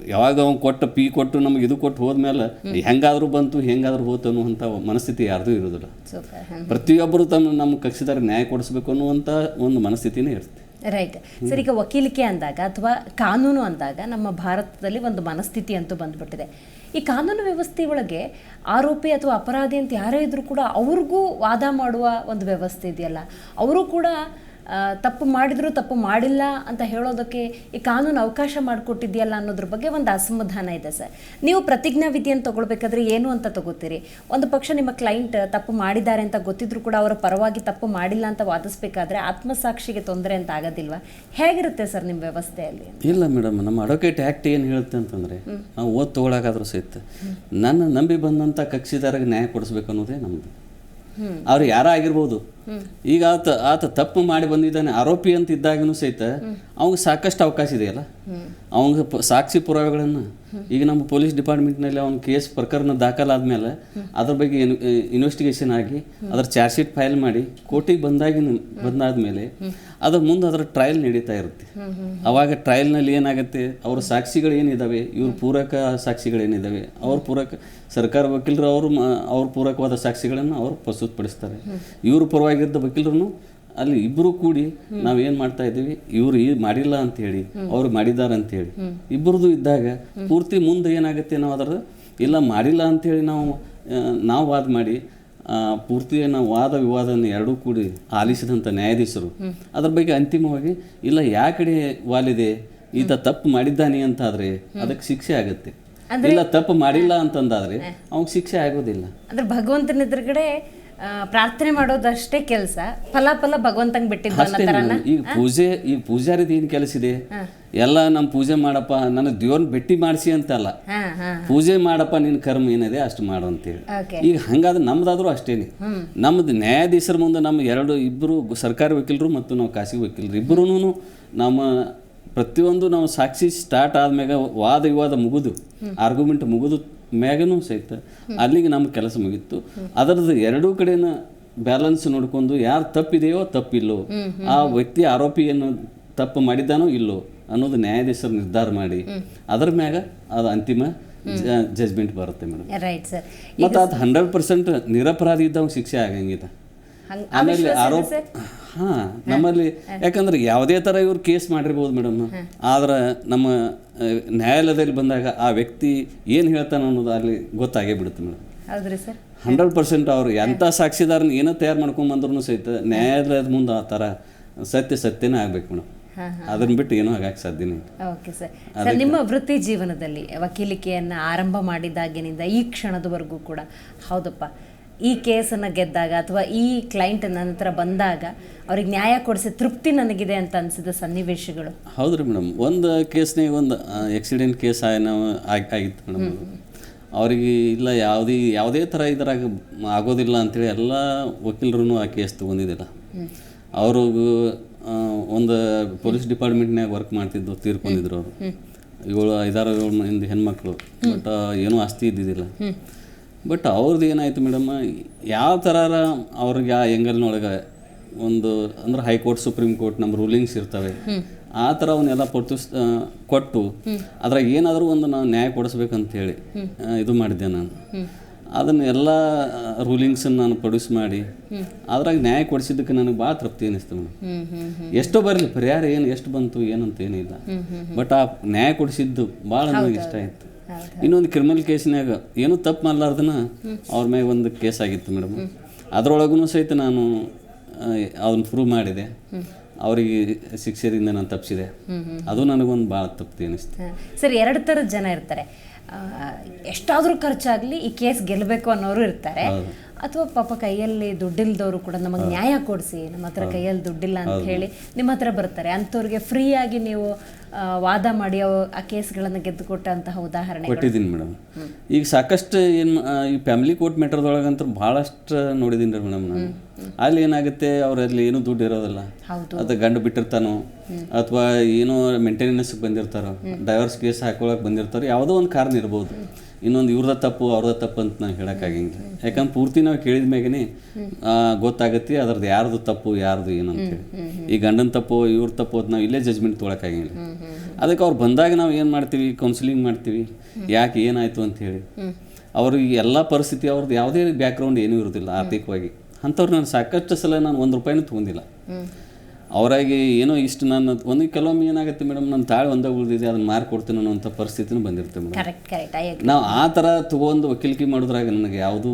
ಯಾವಾಗ ಅವ್ನು ಕೊಟ್ಟ ಪಿ ಕೊಟ್ಟು ನಮಗೆ ಇದು ಕೊಟ್ಟು ಹೋದ್ಮೇಲೆ ಹೆಂಗಾದ್ರೂ ಬಂತು ಹೆಂಗಾದರೂ ಹೋತು ಅನ್ನುವಂಥ ಮನಸ್ಥಿತಿ ಯಾರ್ದೂ ಇರೋದಿಲ್ಲ ಪ್ರತಿಯೊಬ್ಬರು ತಮ್ಮ ನಮ್ಮ ಕಕ್ಷಿದಾರ ನ್ಯಾಯ ಕೊಡಿಸ್ಬೇಕು ಅನ್ನುವಂಥ ಒಂದು ಮನಸ್ಥಿತಿನೇ ಇರುತ್ತೆ. ರೈಟ್ ಸರ್, ಈಗ ವಕೀಲಿಕೆ ಅಂದಾಗ ಅಥವಾ ಕಾನೂನು ಅಂದಾಗ ನಮ್ಮ ಭಾರತದಲ್ಲಿ ಒಂದು ಮನಸ್ಥಿತಿ ಅಂತೂ ಬಂದ್ಬಿಟ್ಟಿದೆ. ಈ ಕಾನೂನು ವ್ಯವಸ್ಥೆ ಒಳಗೆ ಆರೋಪಿ ಅಥವಾ ಅಪರಾಧಿ ಅಂತ ಯಾರೇ ಇದ್ರೂ ಕೂಡ ಅವ್ರಿಗೂ ವಾದ ಮಾಡುವ ಒಂದು ವ್ಯವಸ್ಥೆ ಇದೆಯಲ್ಲ. ಅವರು ಕೂಡ ತಪ್ಪು ಮಾಡಿದ್ರು ತಪ್ಪು ಮಾಡಿಲ್ಲ ಅಂತ ಹೇಳೋದಕ್ಕೆ ಈ ಕಾನೂನು ಅವಕಾಶ ಮಾಡಿಕೊಟ್ಟಿದೆಯಲ್ಲ ಅನ್ನೋದ್ರ ಬಗ್ಗೆ ಒಂದು ಅಸಮಾಧಾನ ಇದೆ ಸರ್. ನೀವು ಪ್ರತಿಜ್ಞಾ ವಿಧಿಯನ್ನು ತಗೊಳ್ಬೇಕಾದ್ರೆ ಏನು ಅಂತ ತಗೋತೀರಿ? ಒಂದು ಪಕ್ಷ ನಿಮ್ಮ ಕ್ಲೈಂಟ್ ತಪ್ಪು ಮಾಡಿದ್ದಾರೆ ಅಂತ ಗೊತ್ತಿದ್ರು ಕೂಡ ಅವರ ಪರವಾಗಿ ತಪ್ಪು ಮಾಡಿಲ್ಲ ಅಂತ ವಾದಿಸ್ಬೇಕಾದ್ರೆ ಆತ್ಮಸಾಕ್ಷಿಗೆ ತೊಂದರೆ ಅಂತ ಆಗೋದಿಲ್ವಾ? ಹೇಗಿರುತ್ತೆ ಸರ್ ನಿಮ್ಮ ವ್ಯವಸ್ಥೆಯಲ್ಲಿ? ಇಲ್ಲ ಮೇಡಮ್ ನಮ್ಮ ಅಡ್ವೊಕೇಟ್ ಆ್ಯಕ್ಟ್ ಏನು ಹೇಳುತ್ತೆ ಅಂತಂದರೆ ನಾವು ಓದ್ ತೊಗೊಳಕಾದ್ರೂ ಸಹಿತ ನನ್ನ ನಂಬಿ ಬಂದಂಥ ಕಕ್ಷಿದಾರಿಗೆ ನ್ಯಾಯ ಕೊಡಿಸ್ಬೇಕು ಅನ್ನೋದೇ ನಮ್ಮದು ಅವ್ರು ಯಾರ ಆಗಿರ್ಬೋದು ಈಗ ಆತ ಆತ ತಪ್ಪು ಮಾಡಿ ಬಂದಿದ್ದಾನೆ, ಆರೋಪಿ ಅಂತ ಇದ್ದಾಗನು ಸಹಿತ ಅವಂಗೆ ಸಾಕಷ್ಟು ಅವಕಾಶ ಇದೆಯಲ್ಲ? ಅವಂಗೆ ಸಾಕ್ಷಿ ಪುರಾವೆಗಳನ್ನು? ಈಗ ನಮ್ಮ ಪೊಲೀಸ್ ಡಿಪಾರ್ಟ್ಮೆಂಟ್ನಲ್ಲಿ ಅವ್ನ ಕೇಸ್ ಪ್ರಕರಣ ದಾಖಲಾದ್ಮೇಲೆ ಅದ್ರ ಬಗ್ಗೆ ಇನ್ವೆಸ್ಟಿಗೇಷನ್ ಆಗಿ ಅದ್ರ ಚಾರ್ಜ್ ಶೀಟ್ ಫೈಲ್ ಮಾಡಿ ಕೋರ್ಟಿಗೆ ಬಂದಾಗಿನ ಬಂದಾದ್ಮೇಲೆ ಅದ್ರ ಮುಂದೆ ಅದರ ಟ್ರಯಲ್ ನಡೀತಾ ಇರುತ್ತೆ. ಅವಾಗ ಟ್ರಯಲ್ನಲ್ಲಿ ಏನಾಗುತ್ತೆ? ಅವ್ರ ಸಾಕ್ಷಿಗಳು ಏನಿದಾವೆ? ಇವ್ರ ಪೂರಕ ಸಾಕ್ಷಿಗಳೇನಿದಾವೆ? ಅವ್ರ ಪೂರಕ ಸರ್ಕಾರ ವಕೀಲರು ಅವರು ಅವ್ರ ಪೂರಕವಾದ ಸಾಕ್ಷಿಗಳನ್ನು ಅವರು ಪ್ರಸ್ತುತಪಡಿಸ್ತಾರೆ. ಇವ್ರ ಪರವಾಗಿದ್ದ ವಕೀಲರು ಅಲ್ಲಿ ಇಬ್ಬರು ಕೂಡಿ ನಾವೇನ್ ಮಾಡ್ತಾ ಇದ್ದೀವಿ ಇವ್ರು ಈ ಮಾಡಿಲ್ಲ ಅಂತ ಹೇಳಿ ಅವ್ರು ಮಾಡಿದಾರ ಅಂತ ಹೇಳಿ. ಇಬ್ಬರದು ಇದ್ದಾಗ ಪೂರ್ತಿ ಮುಂದೆ ಏನಾಗುತ್ತೆ ನಾವು ಅದರ ಇಲ್ಲ ಮಾಡಿಲ್ಲ ಅಂತೇಳಿ ನಾವು ನಾವು ವಾದ ಮಾಡಿ ಆ, ಪೂರ್ತಿ ನಾವು ವಾದ ವಿವಾದವನ್ನು ಎರಡೂ ಕೂಡಿ ಆಲಿಸಿದಂಥ ನ್ಯಾಯಾಧೀಶರು. ಅದ್ರ ಬಗ್ಗೆ ಅಂತಿಮವಾಗಿ ಇಲ್ಲ ಯಾಕಡೆ ವಾಲಿದೆ ಈತ ತಪ್ಪು ಮಾಡಿದ್ದಾನೆ ಅಂತಾದರೆ ಅದಕ್ಕೆ ಶಿಕ್ಷೆ ಆಗುತ್ತೆ. ಇಲ್ಲ ತಪ್ಪು ಮಾಡಿಲ್ಲ ಅಂತಂದಾದ್ರೆ ಅವ್ನಿಗೆ ಶಿಕ್ಷೆ ಆಗೋದಿಲ್ಲ. ಅಂದ್ರೆ ಭಗವಂತನ ಎದುರುಗಡೆ ಪ್ರಾರ್ಥನೆ ಮಾಡೋದಷ್ಟೇ ಕೆಲಸ. ಫಲ ಫಲ ಭಗವಂತಂಗ್ ಬಿಟ್ಟಿದ್ದು. ಈಗ ಪೂಜೆ ಈಗ ಪೂಜಾರಿದ ಏನ್ ಕೆಲಸ ಇದೆ? ಎಲ್ಲ ನಮ್ ಪೂಜೆ ಮಾಡಪ್ಪ ನನ್ನ ದೇವ್ರನ್ನ ಬೆಟ್ಟಿ ಮಾಡಿಸಿ ಅಂತಲ್ಲ ಪೂಜೆ ಮಾಡಪ್ಪ ನಿನ್ ಕರ್ಮ ಏನಿದೆ ಅಷ್ಟು ಮಾಡು ಅಂತೇಳಿ. ಈಗ ಹಂಗಾದ್ರೆ ನಮ್ದಾದ್ರೂ ಅಷ್ಟೇನೆ. ನಮ್ದು ನ್ಯಾಯಾಧೀಶರ ಮುಂದೆ ನಮ್ಮ ಎರಡು ಇಬ್ಬರು ಸರ್ಕಾರಿ ವಕೀಲರು ಮತ್ತು ನಾವು ಖಾಸಗಿ ವಕೀಲರು. ಇಬ್ಬರೂ ನಮ್ಮ ಪ್ರತಿಯೊಂದು ನಾವು ಸಾಕ್ಷಿ ಸ್ಟಾರ್ಟ್ ಆದ್ಮ್ಯಾಗ ವಾದ ವಿವಾದ ಮುಗಿದು. ಆರ್ಗ್ಯುಮೆಂಟ್ ಮುಗಿದು. ಮ್ಯಾಗನೂ ಸಹಿತ ಅಲ್ಲಿಗೆ ನಮ್ಮ ಕೆಲಸ ಮುಗಿತ್ತು. ಅದರದ್ದು ಎರಡೂ ಕಡೆನ ಬ್ಯಾಲೆನ್ಸ್ ನೋಡಿಕೊಂಡು ಯಾರು ತಪ್ಪಿದೆಯೋ ತಪ್ಪಿಲ್ಲೋ ಆ ವ್ಯಕ್ತಿ ಆರೋಪಿಯನ್ನು ತಪ್ಪು ಮಾಡಿದ್ದಾನೋ ಇಲ್ಲೋ ಅನ್ನೋದು ನ್ಯಾಯಾಧೀಶರು ನಿರ್ಧಾರ ಮಾಡಿ ಅದರ ಮ್ಯಾಗ ಅದು ಅಂತಿಮ ಜಜ್ಮೆಂಟ್ ಬರುತ್ತೆ ಮೇಡಮ್ ರೈಟ್ ಸರ್ ಮತ್ತು ಅದು ಹಂಡ್ರೆಡ್ ಪರ್ಸೆಂಟ್ ನಿರಪರಾಧಿ ಇದ್ದವ್ ಶಿಕ್ಷೆ ಆಗಂಗಿಲ್ಲ. ಆಮೇಲೆ ಆರೋಪ? ಹಾ ನಮ್ಮಲ್ಲಿ ಯಾಕಂದ್ರೆ ಯಾವುದೇ ತರ ಇವ್ರು ಕೇಸ್ ಮಾಡಿರ್ಬೋದು ಮೇಡಮ್. ಆದ್ರೆ ನಮ್ಮ ನ್ಯಾಯಾಲಯದಲ್ಲಿ ಬಂದಾಗ ಆ ವ್ಯಕ್ತಿ ಏನು ಹೇಳ್ತಾನೆ ಅನ್ನೋದು ಅಲ್ಲಿ ಗೊತ್ತಾಗೇ ಬಿಡುತ್ತೆ ಮೇಡಮ್. ಹಂಡ್ರೆಡ್ ಪರ್ಸೆಂಟ್ ಅವ್ರು ಎಂಥ ಸಾಕ್ಷಿದಾರನ ಏನೋ ತಯಾರು ಮಾಡ್ಕೊಂಡ್ ಬಂದ್ರು ಸಹಿತ ನ್ಯಾಯಾಲಯದ ಮುಂದೆ ಆ ಥರ ಸತ್ಯ ಸತ್ಯನೇ ಆಗ್ಬೇಕು ಮೇಡಮ್. ಅದನ್ನ ಬಿಟ್ಟು ಏನೋ ಆಗಕ್ಕೆ ಸಾಧ್ಯನೇ ಓಕೆ ಸರ್. ನಿಮ್ಮ ವೃತ್ತಿ ಜೀವನದಲ್ಲಿ ವಕೀಲಿಕೆಯನ್ನು ಆರಂಭ ಮಾಡಿದಾಗಿನಿಂದ ಈ ಕ್ಷಣದವರೆಗೂ ಕೂಡ ಹೌದಪ್ಪ. ಈ ಕೇಸನ್ನು ಗೆದ್ದಾಗ ಅಥವಾ ಈ ಕ್ಲೈಂಟ್ ನನ್ನ ಹತ್ರ ಬಂದಾಗ ಅವ್ರಿಗೆ ನ್ಯಾಯ ಕೊಡಿಸಿ ತೃಪ್ತಿ ನನಗಿದೆ ಅಂತ ಅನಿಸಿದ ಸನ್ನಿವೇಶಗಳು. ಹೌದ್ರಿ ಮೇಡಮ್ ಒಂದು ಕೇಸ್ನಾಗ ಒಂದು ಆಕ್ಸಿಡೆಂಟ್ ಕೇಸ್ ಆಗಿತ್ತು ಮೇಡಮ್ ಅವರಿಗೆ ಇಲ್ಲ ಯಾವುದೇ ಯಾವುದೇ ಥರ ಇದ್ರಾಗ ಆಗೋದಿಲ್ಲ ಅಂತೇಳಿ ಎಲ್ಲ ವಕೀಲರು ಆ ಕೇಸ್ ತೊಗೊಂಡಿದ್ದಿಲ್ಲ. ಅವರು ಒಂದು ಪೊಲೀಸ್ ಡಿಪಾರ್ಟ್ಮೆಂಟ್ನಾಗ ವರ್ಕ್ ಮಾಡ್ತಿದ್ದು ತೀರ್ಕೊಂಡಿದ್ರು ಅವರು. ಏಳು ಐದಾರು ಏಳು ಮಂದಿ ಹೆಣ್ಮಕ್ಳು. ಬಟ್ ಏನೂ ಆಸ್ತಿ ಇದ್ದಿದ್ದಿಲ್ಲ. ಬಟ್ ಅವ್ರದ್ದು ಏನಾಯ್ತು ಮೇಡಮ್ ಯಾವ ಥರ ಅವ್ರಿಗೆ ಆ ಎಂಗಲ್ನೊಳಗೆ ಒಂದು ಅಂದ್ರೆ ಹೈಕೋರ್ಟ್ ಸುಪ್ರೀಂ ಕೋರ್ಟ್ ನಮ್ಮ ರೂಲಿಂಗ್ಸ್ ಇರ್ತವೆ. ಆ ಥರ ಅವನ್ನೆಲ್ಲ ಪೊಟ್ಟು ಕೊಟ್ಟು ಅದ್ರಾಗ ಏನಾದರೂ ಒಂದು ನಾವು ನ್ಯಾಯ ಕೊಡಿಸ್ಬೇಕಂತ ಹೇಳಿ ಇದು ಮಾಡಿದ್ದೆ ನಾನು. ಅದನ್ನ ಎಲ್ಲ ರೂಲಿಂಗ್ಸನ್ನು ನಾನು ಪ್ರೊಡ್ಯೂಸ್ ಮಾಡಿ ಅದ್ರಾಗ ನ್ಯಾಯ ಕೊಡಿಸಿದ್ದಕ್ಕೆ ನನಗೆ ಭಾಳ ತೃಪ್ತಿ ಅನಿಸ್ತು ಮೇಡಮ್ ಎಷ್ಟೋ ಬರಲಿ ಪರಿಹಾರ ಏನು ಎಷ್ಟು ಬಂತು ಏನಂತ ಏನಿಲ್ಲ. ಬಟ್ ಆ ನ್ಯಾಯ ಕೊಡಿಸಿದ್ದು ಭಾಳ ನನಗೆ ಇಷ್ಟ ಆಯಿತು. ಇನ್ನೊಂದು ಕ್ರಿಮಿನಲ್ ಕೇಸ್ನ್ಯಾಗ ಏನೂ ತಪ್ಪು ಮಾಡಲಾರ್ದನ ಅವ್ರ ಮ್ಯಾಗ ಒಂದು ಕೇಸ್ ಆಗಿತ್ತು ಮೇಡಮ್. ಅದರೊಳಗೂ ಸಹಿತ ನಾನು ಅದನ್ನ ಪ್ರೂವ್ ಮಾಡಿದೆ. ಅವರಿಗೆ ಶಿಕ್ಷೆಯಿಂದ ನಾನು ತಪ್ಪಿಸಿದೆ ಅದು ನನಗೊಂದು ಭಾಳ ತೃಪ್ತಿ ಅನಿಸ್ತು. ಸರ್ ಎರಡು ಥರದ ಜನ ಇರ್ತಾರೆ. ಎಷ್ಟಾದರೂ ಖರ್ಚಾಗ್ಲಿ ಈ ಕೇಸ್ ಗೆಲ್ಲಬೇಕು ಅನ್ನೋರು ಇರ್ತಾರೆ. ಅಥವಾ ಪಾಪ ಕೈಯಲ್ಲಿ ದುಡ್ಡಿಲ್ದವರು ಕೂಡ ನಮಗೆ ನ್ಯಾಯ ಕೊಡಿಸಿ ನಮ್ಮ ಹತ್ರ ಕೈಯಲ್ಲಿ ದುಡ್ಡಿಲ್ಲ ಅಂತ ಹೇಳಿ ನಿಮ್ಮ ಹತ್ರ ಬರ್ತಾರೆ. ಅಂಥವ್ರಿಗೆ ಫ್ರೀಯಾಗಿ ನೀವು ವಾದ ಮಾಡಿ ಆ ಕೇಸ್ಗಳನ್ನು ಗೆದ್ದುಕೊಟ್ಟಂತಹ ಉದಾಹರಣೆ ಕೊಟ್ಟಿದ್ದೀನಿ ಮೇಡಮ್. ಈಗ ಸಾಕಷ್ಟು ಏನು ಈ ಫ್ಯಾಮಿಲಿ ಕೋರ್ಟ್ ಮ್ಯಾಟರ್ದೊಳಗಂತೂ ಭಾಳಷ್ಟು ನೋಡಿದ್ದೀನಿ ರೀ ಮೇಡಮ್ ನಾನು. ಅಲ್ಲಿ ಏನಾಗುತ್ತೆ ಅವರಲ್ಲಿ ಏನೂ ದುಡ್ಡು ಇರೋದಿಲ್ಲ. ಅದು ಗಂಡು ಬಿಟ್ಟಿರ್ತಾನೋ ಅಥವಾ ಏನೋ ಮೇಂಟೆನೆನ್ಸ್ ಬಂದಿರ್ತಾರೋ ಡೈವರ್ಸ್ ಕೇಸ್ ಹಾಕೊಳಕ್ಕೆ ಬಂದಿರ್ತಾರೋ ಯಾವುದೋ ಒಂದು ಕಾರಣ ಇರ್ಬೋದು. ಇನ್ನೊಂದು ಇವ್ರದ ತಪ್ಪು ಅವ್ರದ ತಪ್ಪು ಅಂತ ನಾವು ಹೇಳೋಕ್ಕಾಗಂಗಿಲ್ಲ. ಯಾಕಂದ್ರೆ ಪೂರ್ತಿ ನಾವು ಕೇಳಿದ ಮ್ಯಾಗನೇ ಗೊತ್ತಾಗುತ್ತೆ ಅದ್ರದ್ದು ಯಾರ್ದು ತಪ್ಪು ಯಾರ್ದು ಏನು ಅಂತೇಳಿ ಈ ಗಂಡನ ತಪ್ಪು ಇವ್ರ ತಪ್ಪು ಅಂತ ನಾವು ಇಲ್ಲೇ ಜಜ್ಮೆಂಟ್ ತೊಗೊಳಕ್ಕಾಗಿಲ್ಲ ಅದಕ್ಕೆ ಅವ್ರು ಬಂದಾಗ ನಾವು ಏನು ಮಾಡ್ತೀವಿ? ಕೌನ್ಸಿಲಿಂಗ್ ಮಾಡ್ತೀವಿ. ಯಾಕೆ ಏನಾಯಿತು ಅಂತ ಹೇಳಿ. ಅವ್ರಿಗೆ ಎಲ್ಲ ಪರಿಸ್ಥಿತಿ ಅವ್ರದ್ದು ಯಾವುದೇ ಬ್ಯಾಕ್ಗ್ರೌಂಡ್ ಏನೂ ಇರೋದಿಲ್ಲ ಆರ್ಥಿಕವಾಗಿ. ಅಂಥವ್ರು ನಾನು ಸಾಕಷ್ಟು ಸಲ ನಾನು ಒಂದು ರೂಪಾಯಿನೂ ತೊಗೊಂಡಿಲ್ಲ. ಅವರಾಗಿ ಏನೋ ಇಷ್ಟು ನಾನು ಒಂದು ಕೆಲವೊಮ್ಮೆ ಏನಾಗುತ್ತೆ ಮೇಡಮ್ ನನ್ನ ತಾಳೆ ಒಂದೇ ಉಳಿದಿದೆ ಅದನ್ನ ಮಾರ್ಕೊಡ್ತೀನಿ ಅನ್ನೋಂಥ ಪರಿಸ್ಥಿತಿನೂ ಬಂದಿರುತ್ತೆ ಮೇಡಮ್. ನಾವು ಆ ಥರ ತಗೊಂಡು ವಕೀಲಿಕೆ ಮಾಡೋದ್ರಾಗ ನನಗೆ ಯಾವುದೂ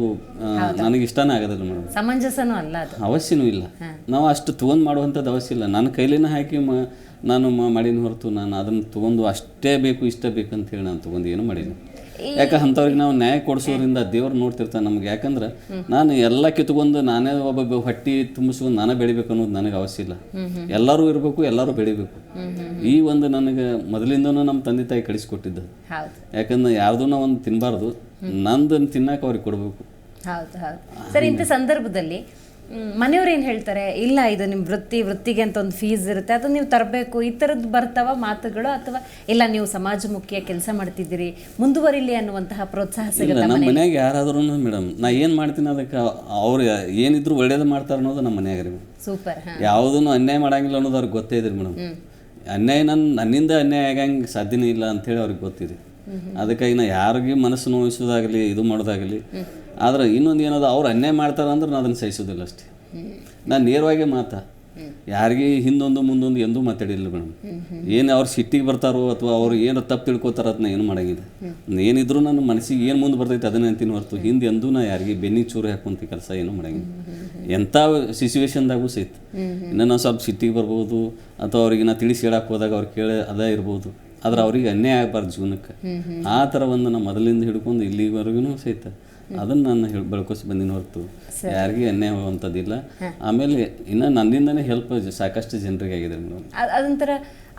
ನನಗೆ ಇಷ್ಟನೇ ಆಗೋದಿಲ್ಲ ಮೇಡಮ್. ಸಮಂಜಸನೂ ಅಲ್ಲ ಅವಶ್ಯನೂ ಇಲ್ಲ. ನಾವು ಅಷ್ಟು ತೊಗೊಂಡು ಮಾಡುವಂಥದ್ದು ಅವಶ್ಯ ಇಲ್ಲ. ನನ್ನ ಕೈಲಿನ ಹಾಕಿ ಮ ನಾನು ಮಾಡಿನ ಮಾಡೀನಿ ಹೊರತು ನಾನು ಅದನ್ನು ತೊಗೊಂಡು ಅಷ್ಟೇ ಬೇಕು ಇಷ್ಟೇ ಬೇಕು ಅಂತ ಹೇಳಿ ನಾನು ತೊಗೊಂಡು ಏನು ಮಾಡೀನಿ ಯಾಕೆ ಅಂಥವ್ರಿಗೆ ನಾವು ನ್ಯಾಯ ಕೊಡಿಸೋದ್ರಿಂದ ದೇವ್ರು ನೋಡ್ತಿರ್ತಾನೆ ನಮ್ಗೆ. ಯಾಕಂದ್ರೆ ನಾನು ಎಲ್ಲ ಕಿತ್ಕೊಂಡು ನಾನೇ ಒಬ್ಬ ಹೊಟ್ಟಿ ತುಂಬಿಸ್ಕೊಂಡು ನಾನೇ ಬೆಳಿಬೇಕು ಅನ್ನೋದು ನನಗೆ ಅವಶ್ಯ ಇಲ್ಲ. ಎಲ್ಲರೂ ಇರಬೇಕು ಎಲ್ಲರೂ ಬೆಳಿಬೇಕು. ಈ ಒಂದು ನನಗೆ ಮೊದಲಿಂದನೂ ನಮ್ಮ ತಂದೆ ತಾಯಿ ಕಳಿಸ್ಕೊಟ್ಟಿದ್ದು. ಯಾಕಂದ್ರೆ ಯಾವುದೂ ಒಂದು ತಿನ್ನಬಾರ್ದು ನಂದನ್ನು ತಿನ್ನಕ್ಕೆ ಅವ್ರಿಗೆ ಕೊಡಬೇಕು. ಹೌದು ಹೌದು. ಸರ್ ಇಂಥ ಸಂದರ್ಭದಲ್ಲಿ ಮನೆಯವ್ರು ಏನು ಹೇಳ್ತಾರೆ? ಇಲ್ಲ ಇದು ನಿಮ್ಮ ವೃತ್ತಿ ವೃತ್ತಿಗೆ ಅಂತ ಒಂದು ಫೀಸ್ ಇರುತ್ತೆ. ಅದು ನೀವು ತರಬೇಕು. ಈ ಥರದ್ದು ಬರ್ತಾವ ಮಾತುಗಳು ಅಥವಾ ಇಲ್ಲ ನೀವು ಸಮಾಜಮುಖಿಯ ಕೆಲಸ ಮಾಡ್ತಿದ್ದೀರಿ ಮುಂದುವರಿಲಿ ಅನ್ನುವಂತಹ ಪ್ರೋತ್ಸಾಹ ಸಿಗುತ್ತೆ ನಮ್ಮ ಮನ್ಯಾಗ ಯಾರಾದ್ರೂ ಮೇಡಮ್ ನಾ ಏನು ಮಾಡ್ತೀನಿ ಅದಕ್ಕೆ ಅವ್ರು ಏನಿದ್ರು ಒಳ್ಳೇದು ಮಾಡ್ತಾರೆ ಅನ್ನೋದು ನಮ್ಮ ಮನ್ಯಾಗ ರೀ ಸೂಪರ್ ಯಾವುದನ್ನು ಅನ್ಯಾಯ ಮಾಡಂಗಿಲ್ಲ ಅನ್ನೋದು ಅವ್ರಿಗೆ ಗೊತ್ತೇ ಇದ್ರಿ ಮೇಡಮ್. ಅನ್ಯಾಯ ನನ್ನ ನನ್ನಿಂದ ಅನ್ಯಾಯ ಆಗಂಗೆ ಸಾಧ್ಯನೇ ಇಲ್ಲ ಹೇಳಿ ಅವ್ರಿಗೆ ಗೊತ್ತಿದೆ. ಅದಕ್ಕಾಗಿ ನಾ ಯಾರಿಗೂ ಮನಸ್ಸು ನೋಯಿಸೋದಾಗಲಿ ಇದು ಮಾಡೋದಾಗಲಿ ಆದ್ರೆ ಇನ್ನೊಂದು ಏನದ, ಅವ್ರು ಅನ್ಯಾಯ ಮಾಡ್ತಾರೆ ಅಂದ್ರೆ ನಾನು ಅದನ್ನು ಸಹಿಸೋದಿಲ್ಲ ಅಷ್ಟೇ. ನಾನು ನೇರವಾಗಿ ಮಾತಾ, ಯಾರಿಗೆ ಹಿಂದೊಂದು ಮುಂದೊಂದು ಎಂದೂ ಮಾತಾಡಿಲ್ಲ ಮೇಡಮ್. ಏನು ಅವ್ರು ಸಿಟ್ಟಿಗೆ ಬರ್ತಾರೋ ಅಥವಾ ಅವ್ರು ಏನು ತಪ್ಪು ತಿಳ್ಕೊತಾರ ಅದನ್ನ ಏನು ಮಾಡಂಗಿಲ್ಲ. ಏನಿದ್ರು ನನ್ನ ಮನಸ್ಸಿಗೆ ಏನು ಮುಂದೆ ಬರ್ತೈತೆ ಅದನ್ನ ಅಂತೀನಿ ಹೊರತು ಹಿಂದೆ ಎಂದೂ ನಾ ಯಾರಿಗೆ ಬೆನ್ನಿ ಚೂರು ಹಾಕುವಂಥ ಕೆಲಸ ಏನು ಮಾಡಂಗಿಲ್ಲ. ಎಂಥ ಸಿಚುವೇಶನ್ದಾಗೂ ಸಹಿತ. ಇನ್ನು ನಾವು ಸ್ವಲ್ಪ ಸಿಟ್ಟಿಗೆ ಬರ್ಬೋದು, ಅಥವಾ ಅವ್ರಿಗೆ ನಾ ತಿಳಿಸಿ ಹೇಳಕ್ಕೆ ಹೋದಾಗ ಅವ್ರು ಕೇಳಿ ಅದೇ ಇರ್ಬೋದು. ಆದ್ರೆ ಅವ್ರಿಗೆ ಅನ್ಯಾಯ ಆಗಬಾರ್ದು ಜೀವನಕ್ಕೆ. ಆ ಥರ ಒಂದು ನಾ ಮೊದಲಿಂದ ಹಿಡ್ಕೊಂಡು ಇಲ್ಲಿವರೆಗೂ ಸಹಿತ. ಅದನ್ನ ನಾನು ಹೇಳಿ ಬೆಳ್ಕೊಸಿ ಬಂದಿನ ಹೊರತು. ಯಾರಿಗೂ ಎಣ್ಣೆ ಹೋಗುವಂಥದ್ದಿಲ್ಲ. ಆಮೇಲೆ ಇನ್ನು ನನ್ನಿಂದನೇ ಹೆಲ್ಪ್ ಸಾಕಷ್ಟು ಜನರಿಗೆ ಆಗಿದೆ ಮೇಡಮ್. ಅದ್- ಅದೊಂಥರ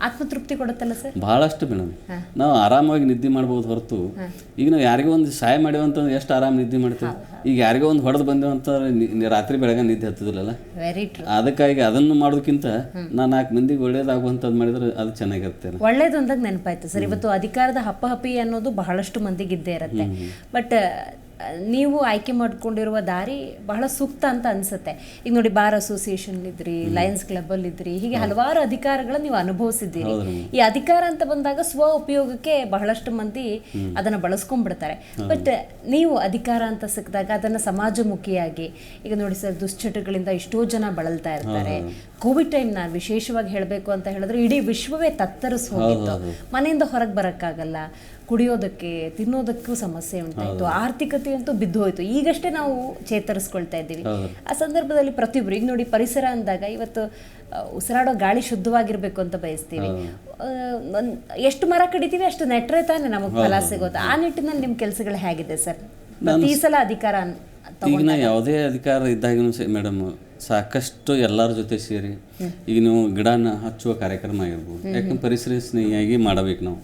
ಆತ್ಮತೃಪ್ತಿ ಕೊಡುತ್ತಲ್ಲ ಸರ್? ಬಹಳಷ್ಟು ಮೇಡಮ್. ನಾವು ಆರಾಮಾಗಿ ನಿದ್ದೆ ಮಾಡ್ಬೋದು ಹೊರತು. ಈಗ ನಾವು ಯಾರಿಗೋ ಒಂದು ಸಹಾಯ ಮಾಡಿವಂತ ಎಷ್ಟು ಆರಾಮ್ ನಿದ್ದೆ ಮಾಡ್ತೀವಿ. ಈಗ ಯಾರಿಗೋ ಒಂದು ಹೊಡೆದು ಬಂದೇವಂತ ರಾತ್ರಿ ಬೆಳಗ್ಗೆ ನಿದ್ದೆ ಹತ್ತದಿಲ್ಲಲ್ಲ? ವೆರಿ ಟ್ರೂ ಅದಕ್ಕಾಗಿ ಅದನ್ನು ಮಾಡೋದಕ್ಕಿಂತ ನಾನು ನಾಲ್ಕು ಮಂದಿಗೆ ಒಳ್ಳೇದಾಗುವಂಥದ್ದು ಮಾಡಿದ್ರೆ ಅದು ಚೆನ್ನಾಗಿರುತ್ತೆ ಒಳ್ಳೇದು ಅಂದಾಗ ನೆನಪಾಯ್ತು ಸರ್. ಇವತ್ತು ಅಧಿಕಾರದ ಹಪ್ಪಹಪ್ಪಿ ಅನ್ನೋದು ಬಹಳಷ್ಟು ಮಂದಿಗೆ ಇದ್ದೇ ಇರುತ್ತೆ. ಬಟ್ ನೀವು ಆಯ್ಕೆ ಮಾಡ್ಕೊಂಡಿರುವ ದಾರಿ ಬಹಳ ಸೂಕ್ತ ಅಂತ ಅನ್ಸುತ್ತೆ. ಈಗ ನೋಡಿ ಬಾರ್ ಅಸೋಸಿಯೇಷನ್ ಇದ್ರಿ ಲಯನ್ಸ್ ಕ್ಲಬ್ ಅಲ್ಲಿ ಇದ್ರಿ ಹೀಗೆ ಹಲವಾರು ಅಧಿಕಾರಗಳನ್ನ ನೀವು ಅನುಭವಿಸಿದ್ದೀರಿ. ಈ ಅಧಿಕಾರ ಅಂತ ಬಂದಾಗ ಸ್ವ ಉಪಯೋಗಕ್ಕೆ ಬಹಳಷ್ಟು ಮಂದಿ ಅದನ್ನ ಬಳಸ್ಕೊಂಡ್ಬಿಡ್ತಾರೆ. ಬಟ್ ನೀವು ಅಧಿಕಾರ ಅಂತ ಸಿಕ್ಕಿದಾಗ ಅದನ್ನ ಸಮಾಜಮುಖಿಯಾಗಿ ಈಗ ನೋಡಿ ಸರ್ ದುಶ್ಚಟಗಳಿಂದ ಎಷ್ಟೋ ಜನ ಬಳಲ್ತಾ ಇರ್ತಾರೆ. ಕೋವಿಡ್ ಟೈಮ್ ನಾನು ವಿಶೇಷವಾಗಿ ಹೇಳಬೇಕು ಅಂತ ಹೇಳಿದ್ರೆ ಇಡೀ ವಿಶ್ವವೇ ತತ್ತರಿಸಿ ಹೋಗಿತ್ತು ಮನೆಯಿಂದ ಹೊರಗೆ ಬರೋಕ್ಕಾಗಲ್ಲ. ಕುಡಿಯೋದಕ್ಕೆ ತಿನ್ನೋದಕ್ಕೂ ಸಮಸ್ಯೆ ಉಂಟಾಯಿತು. ಆರ್ಥಿಕತೆ ಅಂತೂ ಬಿದ್ದು ಹೋಯ್ತು. ಈಗಷ್ಟೇ ನಾವು ಚೇತರಿಸ್ಕೊಳ್ತಾ ಇದ್ದೀವಿ. ಆ ಸಂದರ್ಭದಲ್ಲಿ ಪ್ರತಿಯೊಬ್ರು ಈಗ ನೋಡಿ ಪರಿಸರ ಅಂದಾಗ ಇವತ್ತು ಉಸಿರಾಡೋ ಗಾಳಿ ಶುದ್ಧವಾಗಿರ್ಬೇಕು ಅಂತ ಬಯಸ್ತೀವಿ. ಎಷ್ಟು ಮರ ಕಡಿತೀವಿ ಅಷ್ಟು ನೆಟ್ರೆ ತಾನೇ ನಮಗೆ ಫಲ ಸಿಗೋದು ಆ ನಿಟ್ಟಿನಲ್ಲಿ ನಿಮ್ಮ ಕೆಲಸಗಳು ಹೇಗಿದೆ ಸರ್? ಪ್ರತಿ ಸಲ ಅಧಿಕಾರ ಈಗ ನಾ ಯಾವುದೇ ಅಧಿಕಾರ ಇದ್ದಾಗೂ ಮೇಡಮ್ ಸಾಕಷ್ಟು ಎಲ್ಲರ ಜೊತೆ ಸೇರಿ ಈಗ ನೀವು ಗಿಡನ ಹಚ್ಚುವ ಕಾರ್ಯಕ್ರಮ ಆಗಿರ್ಬೋದು. ಯಾಕಂದ್ರೆ ಪರಿಸರ ಸ್ನೇಹಿಯಾಗಿ ಮಾಡಬೇಕು ನಾವು.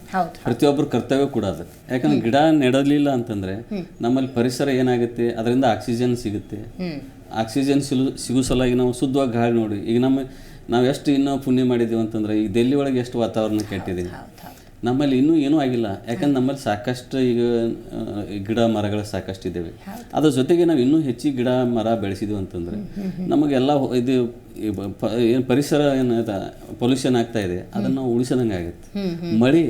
ಪ್ರತಿಯೊಬ್ಬರು ಕರ್ತವ್ಯ ಕೂಡ ಅದು. ಯಾಕಂದ್ರೆ ಗಿಡ ನೆಡಲಿಲ್ಲ ಅಂತಂದ್ರೆ ನಮ್ಮಲ್ಲಿ ಪರಿಸರ ಏನಾಗುತ್ತೆ ಅದರಿಂದ ಆಕ್ಸಿಜನ್ ಸಿಗುತ್ತೆ. ಆಕ್ಸಿಜನ್ ಸಿಲು ಸಿಗೋ ಸಲುವಾಗಿ ನಾವು ಶುದ್ಧವಾಗಿ ಗಾಳಿ ನೋಡಿ. ಈಗ ನಮ್ಮ ನಾವು ಎಷ್ಟು ಇನ್ನೂ ಪುಣ್ಯ ಮಾಡಿದ್ದೀವಿ ಅಂತಂದ್ರೆ ಈಗ ಡೆಲ್ಲಿ ಒಳಗೆ ಎಷ್ಟು ವಾತಾವರಣ ಕೆಟ್ಟಿದೆ. ನಮ್ಮಲ್ಲಿ ಇನ್ನೂ ಏನೂ ಆಗಿಲ್ಲ. ಯಾಕಂದ್ರೆ ನಮ್ಮಲ್ಲಿ ಸಾಕಷ್ಟು ಈಗ ಗಿಡ ಮರಗಳು ಸಾಕಷ್ಟು ಇದ್ದಾವೆ. ಅದ್ರ ಜೊತೆಗೆ ನಾವು ಇನ್ನೂ ಹೆಚ್ಚಿಗೆ ಗಿಡ ಮರ ಬೆಳೆಸಿದ್ವಿ ಅಂತಂದ್ರೆ ನಮಗೆಲ್ಲ ಇದು ಏನು ಪರಿಸರ ಏನು ಪೊಲ್ಯೂಷನ್ ಆಗ್ತಾ ಇದೆ ಅದನ್ನ ನಾವು ಉಳಿಸೋದಂಗೆ ಆಗುತ್ತೆ. ಮಳಿ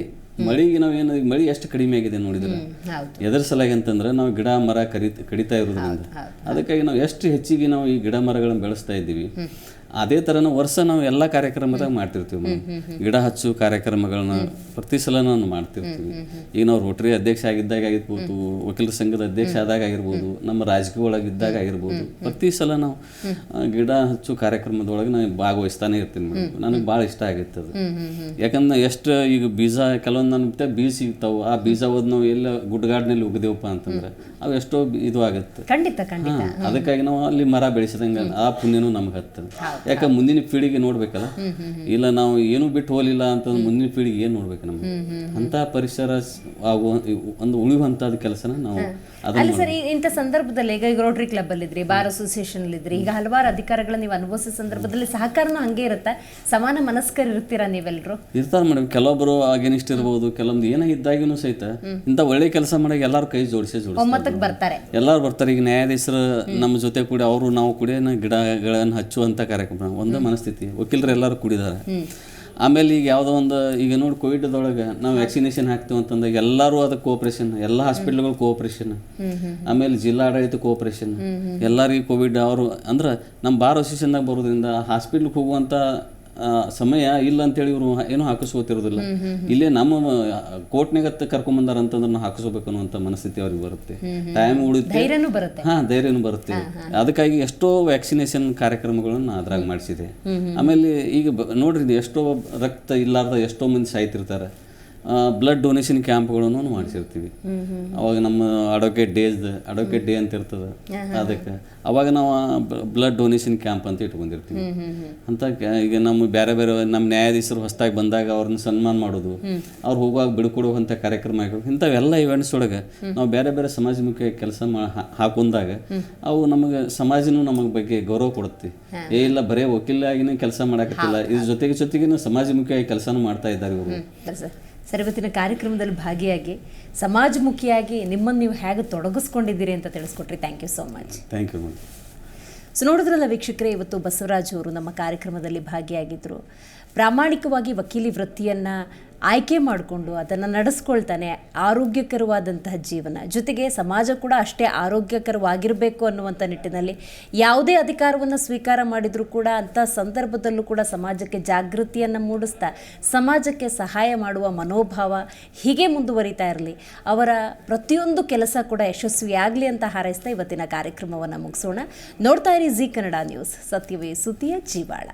ಮಳಿಗೆ ನಾವು ಏನು ಮಳಿ ಎಷ್ಟು ಕಡಿಮೆ ಆಗಿದೆ ನೋಡಿದ್ರೆ? ಎದರ ಸಲಾಗಿ ಅಂತಂದ್ರೆ ನಾವು ಗಿಡ ಮರ ಕರಿ ಕಡಿತಾ ಇರೋದ್ರಿಂದ. ಅದಕ್ಕಾಗಿ ನಾವು ಎಷ್ಟು ಹೆಚ್ಚಿಗೆ ನಾವು ಈ ಗಿಡ ಮರಗಳನ್ನು ಬೆಳೆಸ್ತಾ ಇದ್ದೀವಿ. ಅದೇ ಥರ ವರ್ಷ ನಾವು ಎಲ್ಲ ಕಾರ್ಯಕ್ರಮದಾಗ ಮಾಡ್ತಿರ್ತೀವಿ. ಗಿಡ ಹಚ್ಚು ಕಾರ್ಯಕ್ರಮಗಳನ್ನ ಪ್ರತಿ ಸಲ ನಾವು ಮಾಡ್ತಿರ್ತೀವಿ. ಈಗ ನಾವು ರೋಟರಿ ಅಧ್ಯಕ್ಷ ಆಗಿದ್ದಾಗ ಆಗಿರ್ಬೋದು ವಕೀಲರ ಸಂಘದ ಅಧ್ಯಕ್ಷ ಆದಾಗ ಆಗಿರ್ಬೋದು ನಮ್ಮ ರಾಜಕೀಯ ಒಳಗಿದ್ದಾಗ ಆಗಿರ್ಬೋದು ಪ್ರತಿ ಸಲ ನಾವು ಗಿಡ ಹಚ್ಚು ಕಾರ್ಯಕ್ರಮದೊಳಗೆ ನಾನು ಭಾಗವಹಿಸ್ತಾನೆ ಇರ್ತೀನಿ ಮೇಡಮ್ ನನಗೆ ಭಾಳ ಇಷ್ಟ ಆಗಿತ್ತು ಅದು. ಯಾಕಂದ್ರೆ ಎಷ್ಟು ಈಗ ಬೀಜ ಕೆಲವೊಂದು ನನ್ನ ಬೀಜ ಸಿಗ್ತಾವೆ. ಆ ಬೀಜ ಹೋದ್ ನಾವು ಎಲ್ಲ ಗುಡ್ಗಾಡ್ನಲ್ಲಿ ಉಗ್ದೇವಪ್ಪ ಅಂತಂದ್ರೆ ಅವು ಎಷ್ಟೋ ಇದು ಆಗುತ್ತೆ. ಅದಕ್ಕಾಗಿ ನಾವು ಅಲ್ಲಿ ಮರ ಬೆಳೆಸಿದಂಗೆ ಆ ಪುಣ್ಯನೂ ನಮ್ಗೆ ಹತ್ತದ. ಯಾಕೆ ಮುಂದಿನ ಪೀಳಿಗೆ ನೋಡ್ಬೇಕಲ್ಲ? ಇಲ್ಲ ನಾವು ಏನು ಬಿಟ್ಟು ಹೋಗಲಿಲ್ಲ ಅಂತ ಮುಂದಿನ ಪೀಳಿಗೆ ಏನು ನೋಡ್ಬೇಕು ನಮ್ಗೆ? ಅಂತ ಪರಿಸರ ಆಗುವ ಒಂದು ಉಳಿಯುವಂಥದ್ದು ಕೆಲಸನ ನಾವು ಅಲ್ಲ ಸರ್ ಇಂಥ ಸಂದರ್ಭದಲ್ಲಿ ಈಗ ಈಗ ರೋಟರಿ ಕ್ಲಬ್ ಅಲ್ಲಿ ಇದ್ರಿ ಬಾರ್ ಅಸೋಸಿಯೇಷನ್ ಇದ್ರಿ ಈಗ ಹಲವಾರು ಅಧಿಕಾರಗಳನ್ನ ನೀವು ಅನುಭವಿಸೋ ಸಂದರ್ಭದಲ್ಲಿ ಸಹಕಾರನೂ ಹಂಗೆ ಇರುತ್ತೆ? ಸಮಾನ ಮನಸ್ಕರ್ ಇರ್ತೀರಾ ನೀವೆಲ್ಲರೂ ಇರ್ತಾರೆ ಮೇಡಮ್ ಕೆಲವೊಬ್ಬರು ಅಗೇನಿಸ್ಟ್ ಇರ್ಬೋದು ಕೆಲವೊಂದು ಏನೇ ಇದ್ದಾಗಿನೂ ಸಹಿತ ಇಂಥ ಒಳ್ಳೆ ಕೆಲಸ ಮಾಡಕ್ಕೆ ಎಲ್ಲಾರು ಕೈ ಜೋಡಿಸಿ ಜೋಡಿಸಿ ಒಮ್ಮತಕ್ಕೆ ಬರ್ತಾರೆ. ಎಲ್ಲರೂ ಬರ್ತಾರೆ ಈಗ ನ್ಯಾಯಾಧೀಶರು ನಮ್ಮ ಜೊತೆ ಕೂಡ ಅವರು ನಾವು ಕೂಡ ಗಿಡಗಳನ್ನು ಹಚ್ಚುವಂತ ಕಾರ್ಯಕ್ರಮ ಒಂದೇ ಮನಸ್ಥಿತಿ ವಕೀಲರು ಎಲ್ಲರೂ ಕೂಡಿದ್ದಾರೆ. ಆಮೇಲೆ ಈಗ ಯಾವುದೋ ಒಂದು ಈಗ ನೋಡಿ ಕೋವಿಡ್ದೊಳಗೆ ನಾವು ವ್ಯಾಕ್ಸಿನೇಷನ್ ಹಾಕ್ತೀವಿ ಅಂತಂದಾಗ ಎಲ್ಲರೂ ಅದಕ್ಕೆ ಕೋಆಪ್ರೇಷನ್ ಎಲ್ಲ ಹಾಸ್ಪಿಟ್ಲ್ಗಳು ಕೋಆಪ್ರೇಷನ್ ಆಮೇಲೆ ಜಿಲ್ಲಾಡಳಿತ ಕೋಆಪ್ರೇಷನ್ ಎಲ್ಲರಿಗೂ ಕೋವಿಡ್ ಅವರು ಅಂದ್ರೆ ನಮ್ಮ ಬಾರ್ ಅಸೋಸಿಯೇಷನ್ದಾಗ ಬರೋದ್ರಿಂದ ಹಾಸ್ಪಿಟ್ಲ್ಗೆ ಹೋಗುವಂಥ ಸಮಯ ಇಲ್ಲ ಅಂತೇಳಿ ಇವರು ಏನೂ ಹಾಕಿಸ್ಕೋತಿರೋದಿಲ್ಲ. ಇಲ್ಲೇ ನಮ್ಮ ಕೋರ್ಟ್ನಾಗ ಕರ್ಕೊಂಬಂದಾರ ಅಂತಂದ್ರೆ ನಾವು ಹಾಕಿಸ್ಕೋಬೇಕು ಅನ್ನುವಂಥ ಮನಸ್ಥಿತಿ ಅವ್ರಿಗೆ ಬರುತ್ತೆ. ಟೈಮ್ ಬರುತ್ತೆ. ಹಾ ಧೈರ್ಯನೂ ಬರುತ್ತೆ. ಅದಕ್ಕಾಗಿ ಎಷ್ಟೋ ವ್ಯಾಕ್ಸಿನೇಷನ್ ಕಾರ್ಯಕ್ರಮಗಳನ್ನ ಅದ್ರಾಗ ಮಾಡಿಸಿದೆ. ಆಮೇಲೆ ಈಗ ನೋಡ್ರಿ ಎಷ್ಟೋ ರಕ್ತ ಇಲ್ಲಾರ್ದ ಎಷ್ಟೋ ಮಂದಿ ಸಾಯ್ತಿರ್ತಾರೆ. Blood donation ಕ್ಯಾಂಪ್ಗಳನ್ನು ಮಾಡಿಸಿರ್ತೀವಿ. ಅವಾಗ ನಮ್ಮ ಅಡ್ವೊಕೇಟ್ ಡೇಸ್ ಅಡ್ವೊಕೇಟ್ ಡೇ ಅಂತ ಇರ್ತದೆ. ಅದಕ್ಕೆ ಅವಾಗ ನಾವು ಬ್ಲಡ್ ಡೊನೇಷನ್ ಕ್ಯಾಂಪ್ ಅಂತ ಇಟ್ಕೊಂಡಿರ್ತೀವಿ. ಅಂತ ಈಗ ನಮ್ಮ ಬೇರೆ ಬೇರೆ ನಮ್ಮ ನ್ಯಾಯಾಧೀಶರು ಹೊಸದಾಗಿ ಬಂದಾಗ ಅವ್ರನ್ನ ಸನ್ಮಾನ ಮಾಡೋದು. ಅವ್ರು ಹೋಗುವಾಗ ಬಿಡ್ಕೊಡುವಂಥ ಕಾರ್ಯಕ್ರಮ ಆಗಿರೋದು ಇಂಥವೆಲ್ಲ ಇವೆಂಟ್ಸ್ ಒಳಗೆ ನಾವು ಬೇರೆ ಬೇರೆ ಸಮಾಜಮುಖಿ ಕೆಲಸ ಮಾ ಹಾಕೊಂಡಾಗ ಅವು ನಮಗೆ ಸಮಾಜನೂ ನಮಗೆ ಬಗ್ಗೆ ಗೌರವ ಕೊಡುತ್ತೆ. ಏ ಇಲ್ಲ ಬರೇ ವಕೀಲಾಗಿನೇ ಕೆಲಸ ಮಾಡೋಕ್ಕಿಲ್ಲ ಇದ್ರ ಜೊತೆಗೆ ಜೊತೆಗೆ ಸಮಾಜಮುಖಿಯಾಗಿ ಕೆಲಸನೂ ಮಾಡ್ತಾ ಇದ್ದಾರೆ ಇವರು. ಸರ್ ಇವತ್ತಿನ ಕಾರ್ಯಕ್ರಮದಲ್ಲಿ ಭಾಗಿಯಾಗಿ ಸಮಾಜಮುಖಿಯಾಗಿ ನಿಮ್ಮನ್ನು ನೀವು ಹೇಗೆ ತೊಡಗಿಸ್ಕೊಂಡಿದ್ದೀರಿ ಅಂತ ತಿಳಿಸ್ಕೊಟ್ರಿ. Thank you so much thank you so ನೋಡಿದ್ರಲ್ಲ ವೀಕ್ಷಕರೇ ಇವತ್ತು ಬಸವರಾಜ್ ಅವರು ನಮ್ಮ ಕಾರ್ಯಕ್ರಮದಲ್ಲಿ ಭಾಗಿಯಾಗಿದ್ದರು ಪ್ರಾಮಾಣಿಕವಾಗಿ ವಕೀಲಿ ವೃತ್ತಿಯನ್ನು ಆಯ್ಕೆ ಮಾಡಿಕೊಂಡು ಅದನ್ನು ನಡೆಸ್ಕೊಳ್ತಾನೆ ಆರೋಗ್ಯಕರವಾದಂತಹ ಜೀವನ. ಜೊತೆಗೆ ಸಮಾಜ ಕೂಡ ಅಷ್ಟೇ ಆರೋಗ್ಯಕರವಾಗಿರಬೇಕು ಅನ್ನುವಂಥ ನಿಟ್ಟಿನಲ್ಲಿ ಯಾವುದೇ ಅಧಿಕಾರವನ್ನು ಸ್ವೀಕಾರ ಮಾಡಿದರೂ ಕೂಡ ಅಂಥ ಸಂದರ್ಭದಲ್ಲೂ ಕೂಡ ಸಮಾಜಕ್ಕೆ ಜಾಗೃತಿಯನ್ನು ಮೂಡಿಸ್ತಾ, ಸಮಾಜಕ್ಕೆ ಸಹಾಯ ಮಾಡುವ ಮನೋಭಾವ ಹೀಗೆ ಮುಂದುವರಿತಾ ಇರಲಿ. ಅವರ ಪ್ರತಿಯೊಂದು ಕೆಲಸ ಕೂಡ ಯಶಸ್ವಿಯಾಗಲಿ ಅಂತ ಹಾರೈಸ್ತಾ ಇವತ್ತಿನ ಕಾರ್ಯಕ್ರಮವನ್ನು ಮುಗಿಸೋಣ. ನೋಡ್ತಾ ಇರಿ ಜಿ ಕನ್ನಡ ನ್ಯೂಸ್. ಸತ್ಯವೇ ಸುತಿಯ ಜೀವಾಳ.